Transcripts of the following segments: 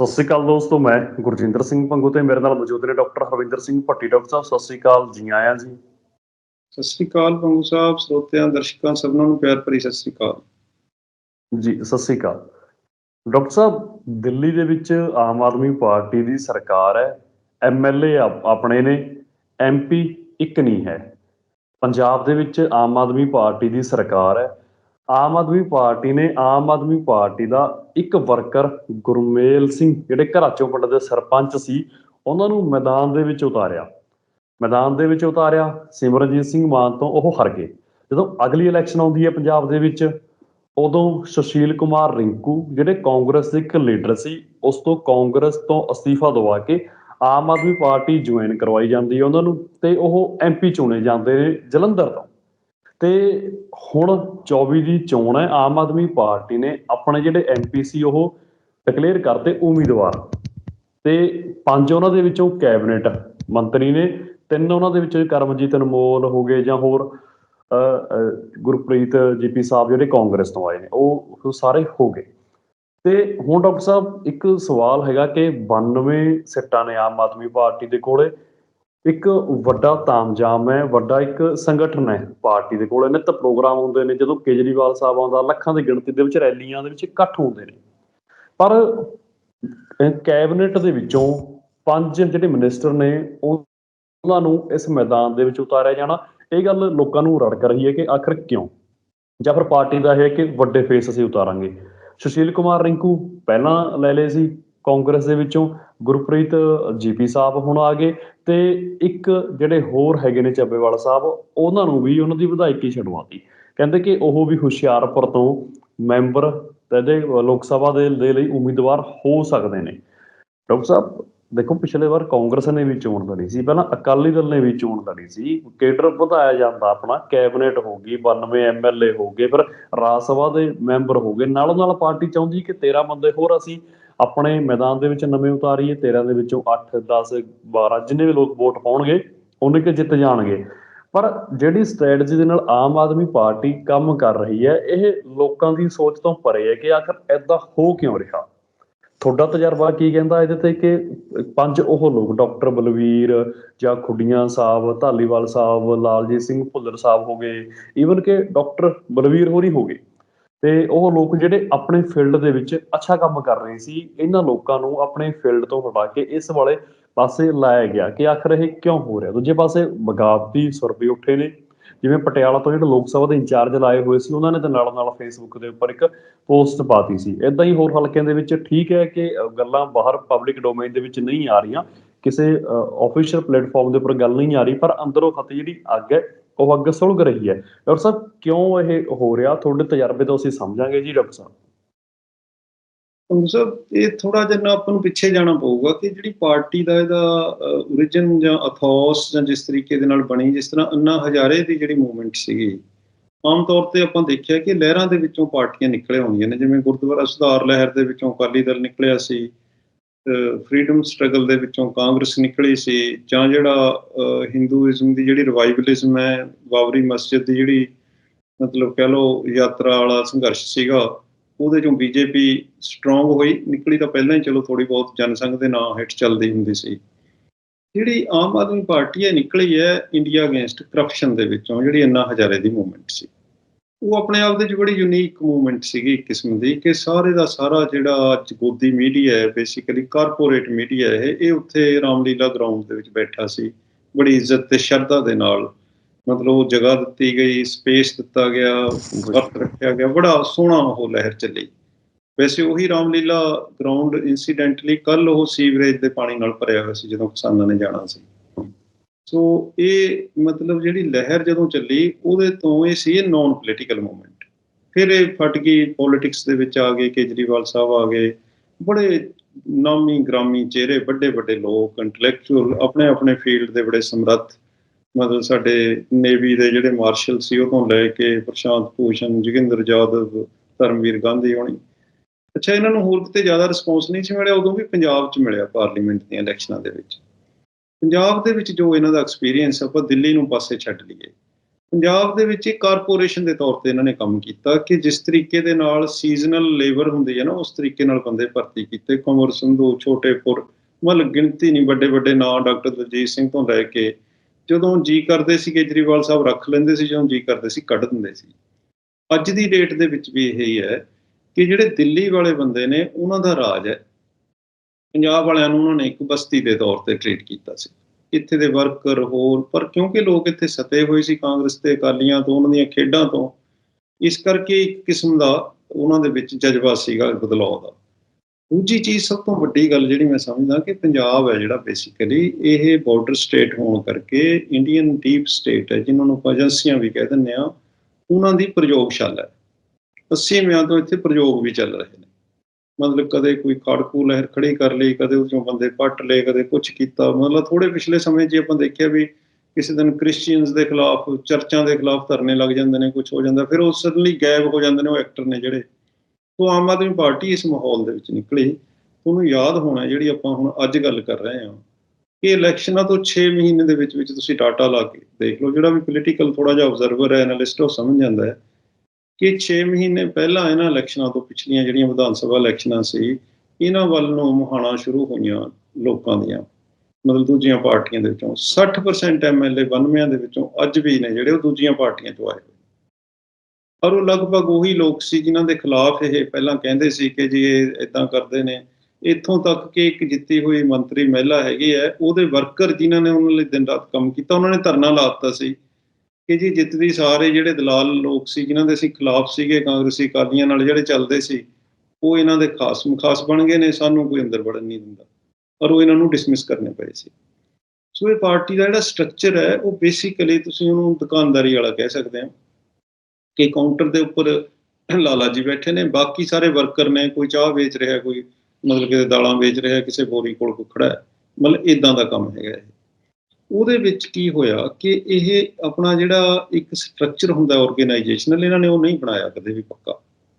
ਸਤਿ ਸ਼੍ਰੀ ਅਕਾਲ ਦੋਸਤੋ ਮੈਂ ਗੁਰਜਿੰਦਰ ਸਿੰਘ ਪੰਗੂ ਤੇ ਮੇਰੇ ਨਾਲ ਮੌਜੂਦ ਨੇ ਡਾਕਟਰ ਹਰਵਿੰਦਰ ਸਿੰਘ ਭੱਟੀ ਡਾਕਟਰ ਸਾਹਿਬ ਸਤਿ ਸ਼੍ਰੀ ਅਕਾਲ ਜੀ ਆਇਆਂ ਜੀ। ਸਤਿ ਸ੍ਰੀ ਅਕਾਲ ਪੰਗੂ ਸਾਹਿਬ ਸਰੋਤਿਆਂ ਦਰਸ਼ਕਾਂ ਸਭਨਾਂ ਨੂੰ ਪਿਆਰ ਭਰੀ ਸਤਿ ਸ੍ਰੀ ਅਕਾਲ। ਜੀ ਸਤਿ ਸ਼੍ਰੀ ਅਕਾਲ। ਡਾਕਟਰ ਸਾਹਿਬ ਦਿੱਲੀ ਦੇ ਵਿੱਚ ਆਮ ਆਦਮੀ ਪਾਰਟੀ ਦੀ ਸਰਕਾਰ ਹੈ ਐਮਐਲਏ ਆਪਣੇ ਨੇ ਐਮਪੀ ਇੱਕ ਨਹੀਂ ਹੈ। ਪੰਜਾਬ ਦੇ ਵਿੱਚ ਆਮ ਆਦਮੀ ਪਾਰਟੀ ਦੀ ਸਰਕਾਰ ਹੈ। ਆਮ ਆਦਮੀ ਪਾਰਟੀ ਨੇ ਆਮ ਆਦਮੀ ਪਾਰਟੀ ਦਾ ਇੱਕ ਵਰਕਰ ਗੁਰਮੇਲ ਸਿੰਘ, ਜਿਹੜੇ ਘਰਾਚੋਂ ਪਿੰਡ ਦੇ ਸਰਪੰਚ ਸੀ, ਉਹਨਾਂ ਨੂੰ ਮੈਦਾਨ ਦੇ ਵਿੱਚ ਉਤਾਰਿਆ। ਮੈਦਾਨ ਦੇ ਵਿੱਚ ਉਤਾਰਿਆ, ਸਿਮਰਨਜੀਤ ਸਿੰਘ ਮਾਨ ਤੋਂ ਉਹ ਹਾਰ ਗਏ। ਜਦੋਂ ਅਗਲੀ ਇਲੈਕਸ਼ਨ ਆਉਂਦੀ ਹੈ ਪੰਜਾਬ ਦੇ ਵਿੱਚ, ਉਦੋਂ ਸੁਸ਼ੀਲ ਕੁਮਾਰ ਰਿੰਕੂ, ਜਿਹੜੇ ਕਾਂਗਰਸ ਦੇ ਇੱਕ ਲੀਡਰ ਸੀ, ਉਸ ਤੋਂ ਕਾਂਗਰਸ ਤੋਂ ਅਸਤੀਫਾ ਦਵਾ ਕੇ ਆਮ ਆਦਮੀ ਪਾਰਟੀ ਜੁਆਇਨ ਕਰਵਾਈ ਜਾਂਦੀ ਹੈ ਉਹਨਾਂ ਨੂੰ ਤੇ ਉਹ ਐਮਪੀ ਚੁਣੇ ਜਾਂਦੇ ਨੇ ਜਲੰਧਰ ਤੋਂ। ਤੇ ਹੁਣ 24 ਦੀ ਚੋਣ ਹੈ ਆਮ ਆਦਮੀ ਪਾਰਟੀ ਨੇ ਆਪਣੇ ਜਿਹੜੇ ਐਮਪੀ ਸੀ ਉਹ ਡਿਕਲੇਅਰ ਕਰਤੇ ਉਮੀਦਵਾਰ। ਤੇ ਪੰਜ ਉਹਨਾਂ ਦੇ ਵਿੱਚੋਂ ਕੈਬਨਿਟ ਮੰਤਰੀ ਨੇ ਤਿੰਨ ਉਹਨਾਂ ਦੇ ਵਿੱਚੋਂ ਕਰਮਜੀਤ ਅਨਮੋਲ ਹੋ ਗਏ ਜਾਂ ਹੋਰ ਅ, ਅ, ਗੁਰਪ੍ਰੀਤ ਜੀਪੀ ਸਾਹਿਬ ਜਿਹੜੇ ਕਾਂਗਰਸ ਤੋਂ ਆਏ ਨੇ ਉਹ ਸਾਰੇ ਹੋ ਗਏ। ਤੇ ਹੁਣ ਡਾਕਟਰ ਸਾਹਿਬ ਇੱਕ ਸਵਾਲ ਹੈਗਾ ਕਿ 92 ਸਿੱਟਾਂ ਨੇ ਆਮ ਆਦਮੀ ਪਾਰਟੀ ਦੇ ਕੋਲੇ ਇੱਕ ਵੱਡਾ ਤਾਮਝਾਮ ਹੈ, ਵੱਡਾ ਇੱਕ ਸੰਗਠਨ ਹੈ ਪਾਰਟੀ ਦੇ ਕੋਲ। ਨਿੱਤ ਪ੍ਰੋਗਰਾਮ ਹੁੰਦੇ ਨੇ, ਜਦੋਂ ਕੇਜਰੀਵਾਲ ਸਾਹਿਬ ਆਉਂਦਾ, ਲੱਖਾਂ ਦੀ ਗਿਣਤੀ ਦੇ ਵਿੱਚ ਰੈਲੀਆਂ ਦੇ ਵਿੱਚ ਇਕੱਠ ਹੁੰਦੇ ਨੇ। ਪਰ ਕੈਬਨਿਟ ਦੇ ਵਿੱਚੋਂ ਪੰਜ ਜਿਹੜੇ ਮਿਨਿਸਟਰ ਨੇ ਉਹ- ਉਹਨਾਂ ਨੂੰ ਇਸ ਮੈਦਾਨ ਦੇ ਵਿੱਚ ਉਤਾਰਿਆ ਜਾਣਾ। ਇਹ ਗੱਲ ਲੋਕਾਂ ਨੂੰ ਰੜਕ ਰਹੀ ਹੈ ਕਿ ਆਖਰ ਕਿਉਂ? ਜਾਂ ਫਿਰ ਪਾਰਟੀ ਦਾ ਇਹ ਹੈ ਕਿ ਵੱਡੇ ਫੇਸ ਅਸੀਂ ਉਤਾਰਾਂਗੇ। ਸੁਸ਼ੀਲ ਕੁਮਾਰ ਰਿੰਕੂ ਪਹਿਲਾਂ ਲੈ ਲਏ ਸੀ ਕਾਂਗਰਸ ਦੇ ਵਿੱਚੋਂ। ਗੁਰਪ੍ਰੀਤ ਜੀਪੀ ਸਾਹਿਬ ਹੁਣ ਆ ਗਏ ਤੇ ਇੱਕ ਜਿਹੜੇ ਹੋਰ ਹੈਗੇ ਨੇ ਚੱਬੇਵਾਲ ਸਾਹਿਬ, ਉਹਨਾਂ ਨੂੰ ਵੀ ਉਹਨਾਂ ਦੀ ਵਿਧਾਇਕੀ ਛਡਵਾਤੀ ਕਹਿੰਦੇ ਕਿ ਉਹ ਵੀ ਹੁਸ਼ਿਆਰਪੁਰ ਤੋਂ ਮੈਂਬਰ ਤੇ ਲੋਕ ਸਭਾ ਦੇ ਦੇ ਲਈ ਉਮੀਦਵਾਰ ਹੋ ਸਕਦੇ ਨੇ। ਡਾਕਟਰ ਸਾਹਿਬ, ਦੇਖੋ ਪਿਛਲੇ ਵਾਰ ਕਾਂਗਰਸ ਨੇ ਵੀ ਚੋਣ ਲੜੀ ਸੀ, ਪਹਿਲਾਂ ਅਕਾਲੀ ਦਲ ਨੇ ਵੀ ਚੋਣ ਲੜੀ ਸੀ, ਕੇਡਰ ਵਧਾਇਆ ਜਾਂਦਾ ਆਪਣਾ, ਕੈਬਨਿਟ ਹੋ ਗਈ 92 ਐਮਐਲਏ ਹੋ ਗਏ, ਫਿਰ ਰਾਜ ਸਭਾ ਦੇ ਮੈਂਬਰ ਹੋ ਗਏ ਨਾਲੋਂ ਨਾਲ ਪਾਰਟੀ ਚਾਹੁੰਦੀ ਕਿ 13 ਬੰਦੇ ਹੋਰ ਅਸੀਂ ਆਪਣੇ ਮੈਦਾਨ ਦੇ ਵਿੱਚ ਨਵੇਂ ਉਤਾਰੀਏ 13 ਦੇ ਵਿੱਚੋਂ 8 10 12 ਜਿੰਨੇ ਵੀ ਲੋਕ ਵੋਟ ਪਾਉਣਗੇ, ਉਹਨੇ ਕਿ ਜਿੱਤ ਜਾਣਗੇ। ਪਰ ਜਿਹੜੀ ਸਟ੍ਰੈਟਜੀ ਦੇ ਨਾਲ ਆਮ ਆਦਮੀ ਪਾਰਟੀ ਕੰਮ ਕਰ ਰਹੀ ਹੈ, ਇਹ ਲੋਕਾਂ ਦੀ ਸੋਚ ਤੋਂ ਪਰੇ ਹੈ ਕਿ ਆਖਰ ਐਦਾਂ ਹੋ ਕਿਉਂ ਰਿਹਾ? ਤੁਹਾਡਾ ਤਜਰਬਾ ਕੀ ਕਹਿੰਦਾ ਇਹਦੇ ਤੇ ਕਿ ਪੰਜ ਉਹ ਲੋਕ, ਡਾਕਟਰ ਬਲਵੀਰ ਜਾਂ ਖੁੱਡੀਆਂ ਸਾਹਿਬ, ਧਾਲੀਵਾਲ ਸਾਹਿਬ, ਲਾਲਜੀਤ ਸਿੰਘ ਭੁੱਲਰ ਸਾਹਿਬ ਹੋ ਗਏ ਈਵਨ ਕਿ ਡਾਕਟਰ ਬਲਵੀਰ ਹੋਰੀ ਹੋ ਗਏ। ਤੇ ਉਹ ਲੋਕ ਜਿਹੜੇ ਆਪਣੇ ਫੀਲਡ ਦੇ ਵਿੱਚ ਅੱਛਾ ਕੰਮ ਕਰ ਰਹੇ ਸੀ, ਇਹਨਾਂ ਲੋਕਾਂ ਨੂੰ ਆਪਣੇ ਫੀਲਡ ਤੋਂ ਹਟਾ ਕੇ ਇਸ ਵਾਲੇ ਪਾਸੇ ਲਾਇਆ ਗਿਆ ਕਿ ਆਖਰ ਇਹ ਕਿਉਂ ਹੋ ਰਿਹਾ? ਦੂਜੇ ਪਾਸੇ ਬਗਾਵਤੀ ਸੁਰ ਵੀ ਉੱਠੇ ਨੇ। ਜਿਵੇਂ ਪਟਿਆਲਾ ਤੋਂ ਜਿਹੜੇ ਲੋਕ ਸਭਾ ਦੇ ਇੰਚਾਰਜ ਲਾਏ ਹੋਏ ਸੀ, ਉਹਨਾਂ ਨੇ ਤਾਂ ਨਾਲ ਨਾਲ ਫੇਸਬੁੱਕ ਦੇ ਉੱਪਰ ਇੱਕ ਪੋਸਟ ਪਾਤੀ ਸੀ। ਇਦਾਂ ਹੀ ਹੋਰ ਹਲਕਿਆਂ ਦੇ ਵਿੱਚ ਠੀਕ ਹੈ ਕਿ ਗੱਲਾਂ ਬਾਹਰ ਪਬਲਿਕ ਡੋਮੇਨ ਦੇ ਵਿੱਚ ਨਹੀਂ ਆ ਰਹੀਆਂ। ਕਿਸੇ ਆਫੀਸ਼ੀਅਲ ਪਲੇਟਫਾਰਮ ਦੇ ਉੱਪਰ ਗੱਲ ਨਹੀਂ ਆ ਰਹੀ, ਪਰ ਅੰਦਰੋਂ ਖਤ ਜਿਹੜੀ ਅੱਗ ਹੈ ਉਹ ਅੱਗ ਸੁਲਗ ਰਹੀ ਹੈ। ਡਾਕਟਰ ਸਾਹਿਬ, ਕਿਉਂ ਇਹ ਹੋ ਰਿਹਾ? ਤੁਹਾਡੇ ਤਜਰਬੇ ਤੋਂ ਅਸੀਂ ਸਮਝਾਂਗੇ ਜੀ ਡਾਕਟਰ ਸਾਹਿਬ। ਪੰਗੂ ਇਹ ਥੋੜਾ ਜਿਹਾ ਨਾ ਆਪਾਂ ਨੂੰ ਪਿੱਛੇ ਜਾਣਾ ਪਊਗਾ ਕਿ ਜਿਹੜੀ ਪਾਰਟੀ ਦਾ ਇਹਦਾ origin ਜਾਂ ਅਥੋਸ ਜਾਂ ਜਿਸ ਤਰੀਕੇ ਦੇ ਨਾਲ ਬਣੀ, ਜਿਸ ਤਰ੍ਹਾਂ ਅੰਨਾ ਹਜ਼ਾਰੇ ਦੀ ਜਿਹੜੀ ਮੂਵਮੈਂਟ ਸੀਗੀ, ਆਮ ਤੌਰ ਤੇ ਆਪਾਂ ਦੇਖਿਆ ਕਿ ਲਹਿਰਾਂ ਦੇ ਵਿੱਚੋਂ ਪਾਰਟੀਆਂ ਨਿਕਲੇ ਆਉਂਦੀਆਂ ਨੇ। ਜਿਵੇਂ ਗੁਰਦੁਆਰਾ ਸੁਧਾਰ ਲਹਿਰ ਦੇ ਵਿੱਚੋਂ ਅਕਾਲੀ ਦਲ ਨਿਕਲਿਆ ਸੀ ਫਰੀडम ਸਟਰਗਲ ਦੇ ਵਿੱਚੋਂ ਕਾਂਗਰਸ ਨਿਕਲੀ ਸੀ ਜਾਂ ਜਿਹੜਾ ਹਿੰਦੂਇਜ਼ਮ ਦੀ ਜਿਹੜੀ ਰਿਵਾਈਵਲਿਜ਼ਮ ਹੈ, ਬਾਬਰੀ ਮਸਜਿਦ ਦੀ ਜਿਹੜੀ ਮਤਲਬ ਕਹਿ ਲਓ ਯਾਤਰਾ ਵਾਲਾ ਸੰਘਰਸ਼ ਸੀਗਾ, ਉਹਦੇ ਚੋਂ ਬੀਜੇਪੀ ਸਟਰੋਂਗ ਹੋਈ, ਨਿਕਲੀ ਤਾਂ ਪਹਿਲਾਂ ਹੀ ਚਲੋ ਥੋੜੀ ਬਹੁਤ ਜਨਸੰਘ ਦੇ ਨਾਂ ਹੇਠ ਚੱਲਦੀ ਹੁੰਦੀ ਸੀ। ਜਿਹੜੀ ਆਮ ਆਦਮੀ ਪਾਰਟੀ ਹੈ, ਨਿਕਲੀ ਹੈ ਇੰਡੀਆ ਅਗੇਂਸਟ ਕਰਪਸ਼ਨ ਦੇ ਵਿੱਚੋਂ, ਜਿਹੜੀ ਅੰਨਾ ਹਜ਼ਾਰੇ ਦੀ ਮੂਵਮੈਂਟ ਸੀ। ਉਹ ਆਪਣੇ ਆਪ ਦੇ ਵਿੱਚ ਬੜੀ ਯੂਨੀਕ ਮੂਵਮੈਂਟ ਸੀਗੀ ਇੱਕ ਕਿਸਮ ਦੀ ਕਿ ਸਾਰੇ ਦਾ ਸਾਰਾ ਜਿਹੜਾ ਅੱਜ ਗੋਦੀ ਮੀਡੀਆ ਹੈ ਬੇਸਿਕਲੀ ਕਾਰਪੋਰੇਟ ਮੀਡੀਆ ਹੈ, ਇਹ ਉੱਥੇ ਰਾਮਲੀਲਾ ਗਰਾਊਂਡ ਦੇ ਵਿੱਚ ਬੈਠਾ ਸੀ, ਬੜੀ ਇੱਜ਼ਤ ਤੇ ਸ਼ਰਧਾ ਦੇ ਨਾਲ। ਮਤਲਬ ਉਹ ਜਗ੍ਹਾ ਦਿੱਤੀ ਗਈ ਸਪੇਸ ਦਿੱਤਾ ਗਿਆ ਵਕਤ ਰੱਖਿਆ ਗਿਆ, ਬੜਾ ਸੋਹਣਾ ਉਹ ਲਹਿਰ ਚੱਲੀ। ਵੈਸੇ ਉਹੀ ਰਾਮਲੀਲਾ ਗਰਾਊਂਡ ਇਨਸੀਡੈਂਟਲੀ ਕੱਲ ਉਹ ਸੀਵਰੇਜ ਦੇ ਪਾਣੀ ਨਾਲ ਭਰਿਆ ਹੋਇਆ ਸੀ, ਜਦੋਂ ਕਿਸਾਨਾਂ ਨੇ ਜਾਣਾ ਸੀ। ਸੋ ਇਹ ਮਤਲਬ ਜਿਹੜੀ ਲਹਿਰ ਜਦੋਂ ਚੱਲੀ, ਉਹਦੇ ਤੋਂ ਇਹ ਸੀ ਨਾਨ ਪੋਲੀਟੀਕਲ ਮੂਵਮੈਂਟ ਫਿਰ ਇਹ ਫਟ ਗਈ ਪੋਲਿਟਿਕਸ ਦੇ ਵਿੱਚ ਆ ਗਏ, ਕੇਜਰੀਵਾਲ ਸਾਹਿਬ ਆ ਗਏ। ਬੜੇ ਨਾਮੀ, ਗ੍ਰਾਮੀ ਚਿਹਰੇ, ਵੱਡੇ ਵੱਡੇ ਲੋਕ ਇੰਟੈਲੈਕਚੁਅਲ ਆਪਣੇ ਆਪਣੇ ਫੀਲਡ ਦੇ ਬੜੇ ਸਮਰੱਥ। ਮਤਲਬ ਸਾਡੇ ਨੇਵੀ ਦੇ ਜਿਹੜੇ ਮਾਰਸ਼ਲ ਸੀ ਉਹ ਤੋਂ ਲੈ ਕੇ ਪ੍ਰਸ਼ਾਂਤ ਭੂਸ਼ਣ, ਜੋਗਿੰਦਰ ਯਾਦਵ ਧਰਮਵੀਰ ਗਾਂਧੀ ਹੋਣੀ। ਅੱਛਾ, ਇਹਨਾਂ ਨੂੰ ਹੋਰ ਕਿਤੇ ਜ਼ਿਆਦਾ ਰਿਸਪੌਂਸ ਨਹੀਂ ਸੀ ਮਿਲਿਆ? ਉਦੋਂ ਵੀ ਪੰਜਾਬ 'ਚ ਮਿਲਿਆ ਪਾਰਲੀਮੈਂਟ ਦੀਆਂ ਇਲੈਕਸ਼ਨਾਂ ਦੇ ਵਿੱਚ। ਪੰਜਾਬ ਦੇ ਵਿੱਚ ਜੋ ਇਹਨਾਂ ਦਾ ਐਕਸਪੀਰੀਅੰਸ ਆਪਾਂ ਦਿੱਲੀ ਨੂੰ ਪਾਸੇ ਛੱਡ ਲਈਏ। ਪੰਜਾਬ ਦੇ ਵਿੱਚ ਇੱਕ ਕਾਰਪੋਰੇਸ਼ਨ ਦੇ ਤੌਰ ਤੇ ਇਹਨਾਂ ਨੇ ਕੰਮ ਕੀਤਾ ਕਿ ਜਿਸ ਤਰੀਕੇ ਦੇ ਨਾਲ ਸੀਜ਼ਨਲ ਲੇਬਰ ਹੁੰਦੀ ਹੈ ਨਾ, ਉਸ ਤਰੀਕੇ ਨਾਲ ਬੰਦੇ ਭਰਤੀ ਕੀਤੇ। ਕੁੰਵਰ ਸੰਧੂ, ਛੋਟੇਪੁਰ, ਮਤਲਬ ਗਿਣਤੀ ਨਹੀਂ ਵੱਡੇ ਵੱਡੇ ਨਾਂ ਡਾਕਟਰ ਦਲਜੀਤ ਸਿੰਘ ਤੋਂ ਲੈ ਕੇ ਜਦੋਂ ਜੀ ਕਰਦੇ ਸੀ, ਕੇਜਰੀਵਾਲ ਸਾਹਿਬ ਰੱਖ ਲੈਂਦੇ ਸੀ, ਜਦੋਂ ਜੀ ਕਰਦੇ ਸੀ, ਕੱਢ ਦਿੰਦੇ ਸੀ। ਅੱਜ ਦੀ ਡੇਟ ਦੇ ਵਿੱਚ ਵੀ ਇਹ ਹੀ ਹੈ ਕਿ ਜਿਹੜੇ ਦਿੱਲੀ ਵਾਲੇ ਬੰਦੇ ਨੇ, ਉਹਨਾਂ ਦਾ ਰਾਜ ਹੈ। ਪੰਜਾਬ ਵਾਲਿਆਂ ਨੂੰ ਉਹਨਾਂ ਨੇ ਇੱਕ ਬਸਤੀ ਦੇ ਤੌਰ ਤੇ ਟ੍ਰੀਟ ਕੀਤਾ ਸੀ। ਇੱਥੇ ਦੇ ਵਰਕਰ ਹੋਰ, ਪਰ ਕਿਉਂਕਿ ਲੋਕ ਇੱਥੇ ਸਤੇ ਹੋਏ ਸੀ ਕਾਂਗਰਸ ਤੇ ਅਕਾਲੀਆਂ ਤੋਂ, ਉਹਨਾਂ ਦੀਆਂ ਖੇਡਾਂ ਤੋਂ, ਇਸ ਕਰਕੇ ਇੱਕ ਕਿਸਮ ਦਾ ਉਹਨਾਂ ਦੇ ਵਿੱਚ ਜਜ਼ਬਾ ਸੀਗਾ ਬਦਲਾਅ ਦਾ। ਦੂਜੀ ਚੀਜ਼ ਸਭ ਤੋਂ ਵੱਡੀ ਗੱਲ ਜਿਹੜੀ ਮੈਂ ਸਮਝਦਾ ਕਿ ਪੰਜਾਬ ਹੈ ਜਿਹੜਾ ਬੇਸਿਕਲੀ ਇਹ ਬਾਰਡਰ ਸਟੇਟ ਹੋਣ ਕਰਕੇ ਇੰਡੀਅਨ ਡੀਪ ਸਟੇਟ ਹੈ, ਜਿਨ੍ਹਾਂ ਨੂੰ ਆਪਾਂ ਏਜੰਸੀਆਂ ਵੀ ਕਹਿ ਦਿੰਦੇ ਆ ਉਹਨਾਂ ਦੀ ਪ੍ਰਯੋਗਸ਼ਾਲਾ ਹੈ। 80 ਮਿਆਂ ਤੋਂ ਇੱਥੇ ਪ੍ਰਯੋਗ ਵੀ ਚੱਲ ਰਹੇ ਨੇ। ਮਤਲਬ ਕਦੇ ਕੋਈ ਖੜਕੂ ਲਹਿਰ ਖੜੀ ਕਰ ਲਈ, ਕਦੇ ਉਸੋਂ ਬੰਦੇ ਪੱਟ ਲਏ, ਕਦੇ ਕੁਝ ਕੀਤਾ। ਮਤਲਬ ਥੋੜੇ ਪਿਛਲੇ ਸਮੇਂ 'ਚ ਆਪਾਂ ਦੇਖਿਆ ਵੀ ਕਿਸੇ ਦਿਨ ਕ੍ਰਿਸਚੀਅਨਸ ਦੇ ਖਿਲਾਫ, ਚਰਚਾਂ ਦੇ ਖਿਲਾਫ ਧਰਨੇ ਲੱਗ ਜਾਂਦੇ ਨੇ ਕੁਝ ਹੋ ਜਾਂਦਾ। ਫਿਰ ਉਹ ਸਡਨਲੀ ਗਾਇਬ ਹੋ ਜਾਂਦੇ ਨੇ ਉਹ ਐਕਟਰ ਨੇ ਜਿਹੜੇ। ਤੋਂ ਆਮ ਆਦਮੀ ਪਾਰਟੀ ਇਸ ਮਾਹੌਲ ਦੇ ਵਿੱਚ ਨਿਕਲੀ। ਤੁਹਾਨੂੰ ਯਾਦ ਹੋਣਾ ਜਿਹੜੀ ਆਪਾਂ ਹੁਣ ਅੱਜ ਗੱਲ ਕਰ ਰਹੇ ਹਾਂ। ਕਿ ਇਲੈਕਸ਼ਨਾਂ ਤੋਂ 6 ਮਹੀਨੇ ਦੇ ਵਿੱਚ ਵਿੱਚ ਤੁਸੀਂ ਡਾਟਾ ਲਾ ਕੇ ਦੇਖ ਲਓ, ਜਿਹੜਾ ਵੀ ਪੋਲੀਟੀਕਲ ਥੋੜਾ ਜਿਹਾ ਆਬਜ਼ਰਵਰ ਹੈ ਐਨਾਲਿਸਟ ਉਹ ਸਮਝ ਜਾਂਦਾ ਹੈ। ਕਿ 6 ਮਹੀਨੇ ਪਹਿਲਾਂ ਇਹਨਾਂ ਇਲੈਕਸ਼ਨਾਂ ਤੋਂ ਪਿਛਲੀਆਂ ਜਿਹੜੀਆਂ ਵਿਧਾਨ ਸਭਾ ਇਲੈਕਸ਼ਨਾਂ ਸੀ, ਇਹਨਾਂ ਵੱਲ ਨੂੰ ਮੁਹਾਣਾ ਸ਼ੁਰੂ ਹੋਈਆਂ ਲੋਕਾਂ ਦੀਆਂ, ਮਤਲਬ ਦੂਜੀਆਂ ਪਾਰਟੀਆਂ ਦੇ ਵਿੱਚੋਂ। 60% ਐਮਐਲਏ 92 ਦੇ ਵਿੱਚੋਂ ਅੱਜ ਵੀ ਨੇ ਜਿਹੜੇ ਉਹ ਦੂਜੀਆਂ ਪਾਰਟੀਆਂ 'ਚੋਂ ਆਏ ਹੋਏ ਪਰ ਉਹ ਲਗਭਗ ਉਹੀ ਲੋਕ ਸੀ ਜਿਨ੍ਹਾਂ ਦੇ ਖਿਲਾਫ ਇਹ ਪਹਿਲਾਂ ਕਹਿੰਦੇ ਸੀ ਕਿ ਜੀ ਇਹ ਇਦਾਂ ਕਰਦੇ ਨੇ। ਇੱਥੋਂ ਤੱਕ ਕਿ ਇੱਕ ਜਿੱਤੀ ਹੋਈ ਮੰਤਰੀ ਮਹਿਲਾ ਹੈਗੀ ਹੈ, ਉਹਦੇ ਵਰਕਰ ਜਿਨ੍ਹਾਂ ਨੇ ਉਹਨਾਂ ਲਈ ਦਿਨ ਰਾਤ ਕੰਮ ਕੀਤਾ, ਉਹਨਾਂ ਨੇ ਧਰਨਾ ਲਾ ਦਿੱਤਾ ਸੀ। ਕਿ ਜੀ ਜਿੱਤਦੀ ਸਾਰੇ ਜਿਹੜੇ ਦਲਾਲ ਲੋਕ ਸੀ, ਜਿਨ੍ਹਾਂ ਦੇ ਅਸੀਂ ਖਿਲਾਫ ਸੀਗੇ, ਕਾਂਗਰਸੀ ਅਕਾਲੀਆਂ ਨਾਲ ਜਿਹੜੇ ਚੱਲਦੇ ਸੀ, ਉਹ ਇਹਨਾਂ ਦੇ ਖਾਸ ਖਾਸ ਬਣ ਗਏ ਨੇ, ਸਾਨੂੰ ਕੋਈ ਅੰਦਰ ਵੜਨ ਨਹੀਂ ਦਿੰਦਾ। ਪਰ ਉਹ ਇਹਨਾਂ ਨੂੰ ਡਿਸਮਿਸ ਕਰਨੇ ਪਏ ਸੀ। ਸੋ ਇਹ ਪਾਰਟੀ ਦਾ ਜਿਹੜਾ ਸਟਰਕਚਰ ਹੈ, ਉਹ ਬੇਸਿਕਲੀ ਤੁਸੀਂ ਉਹਨੂੰ ਦੁਕਾਨਦਾਰੀ ਵਾਲਾ ਕਹਿ ਸਕਦੇ ਹੋ ਕਿ ਕਾਊਂਟਰ ਦੇ ਉੱਪਰ ਲਾਲਾ ਜੀ ਬੈਠੇ ਨੇ। ਬਾਕੀ ਸਾਰੇ ਵਰਕਰ ਨੇ, ਕੋਈ ਚਾਹ ਵੇਚ ਰਿਹਾ, ਕੋਈ ਮਤਲਬ ਕਿ ਦਾਲਾਂ ਵੇਚ ਰਿਹਾ, ਕਿਸੇ ਬੋਰੀ ਕੋਲ ਕੋਈ ਖੜਾ ਹੈ। ਮਤਲਬ ਇਦਾਂ ਦਾ ਕੰਮ ਹੈਗਾ ਇਹ। ਉਹਦੇ ਵਿੱਚ ਕੀ ਹੋਇਆ ਕਿ ਇਹ ਆਪਣਾ ਜਿਹੜਾ ਇੱਕ ਸਟਰਕਚਰ ਹੁੰਦਾ ਆਰਗੇਨਾਈਜੇਸ਼ਨਲ ਇਹਨਾਂ ਨੇ ਉਹ ਨਹੀਂ ਬਣਾਇਆ ਕਦੇ ਵੀ ਪੱਕਾ।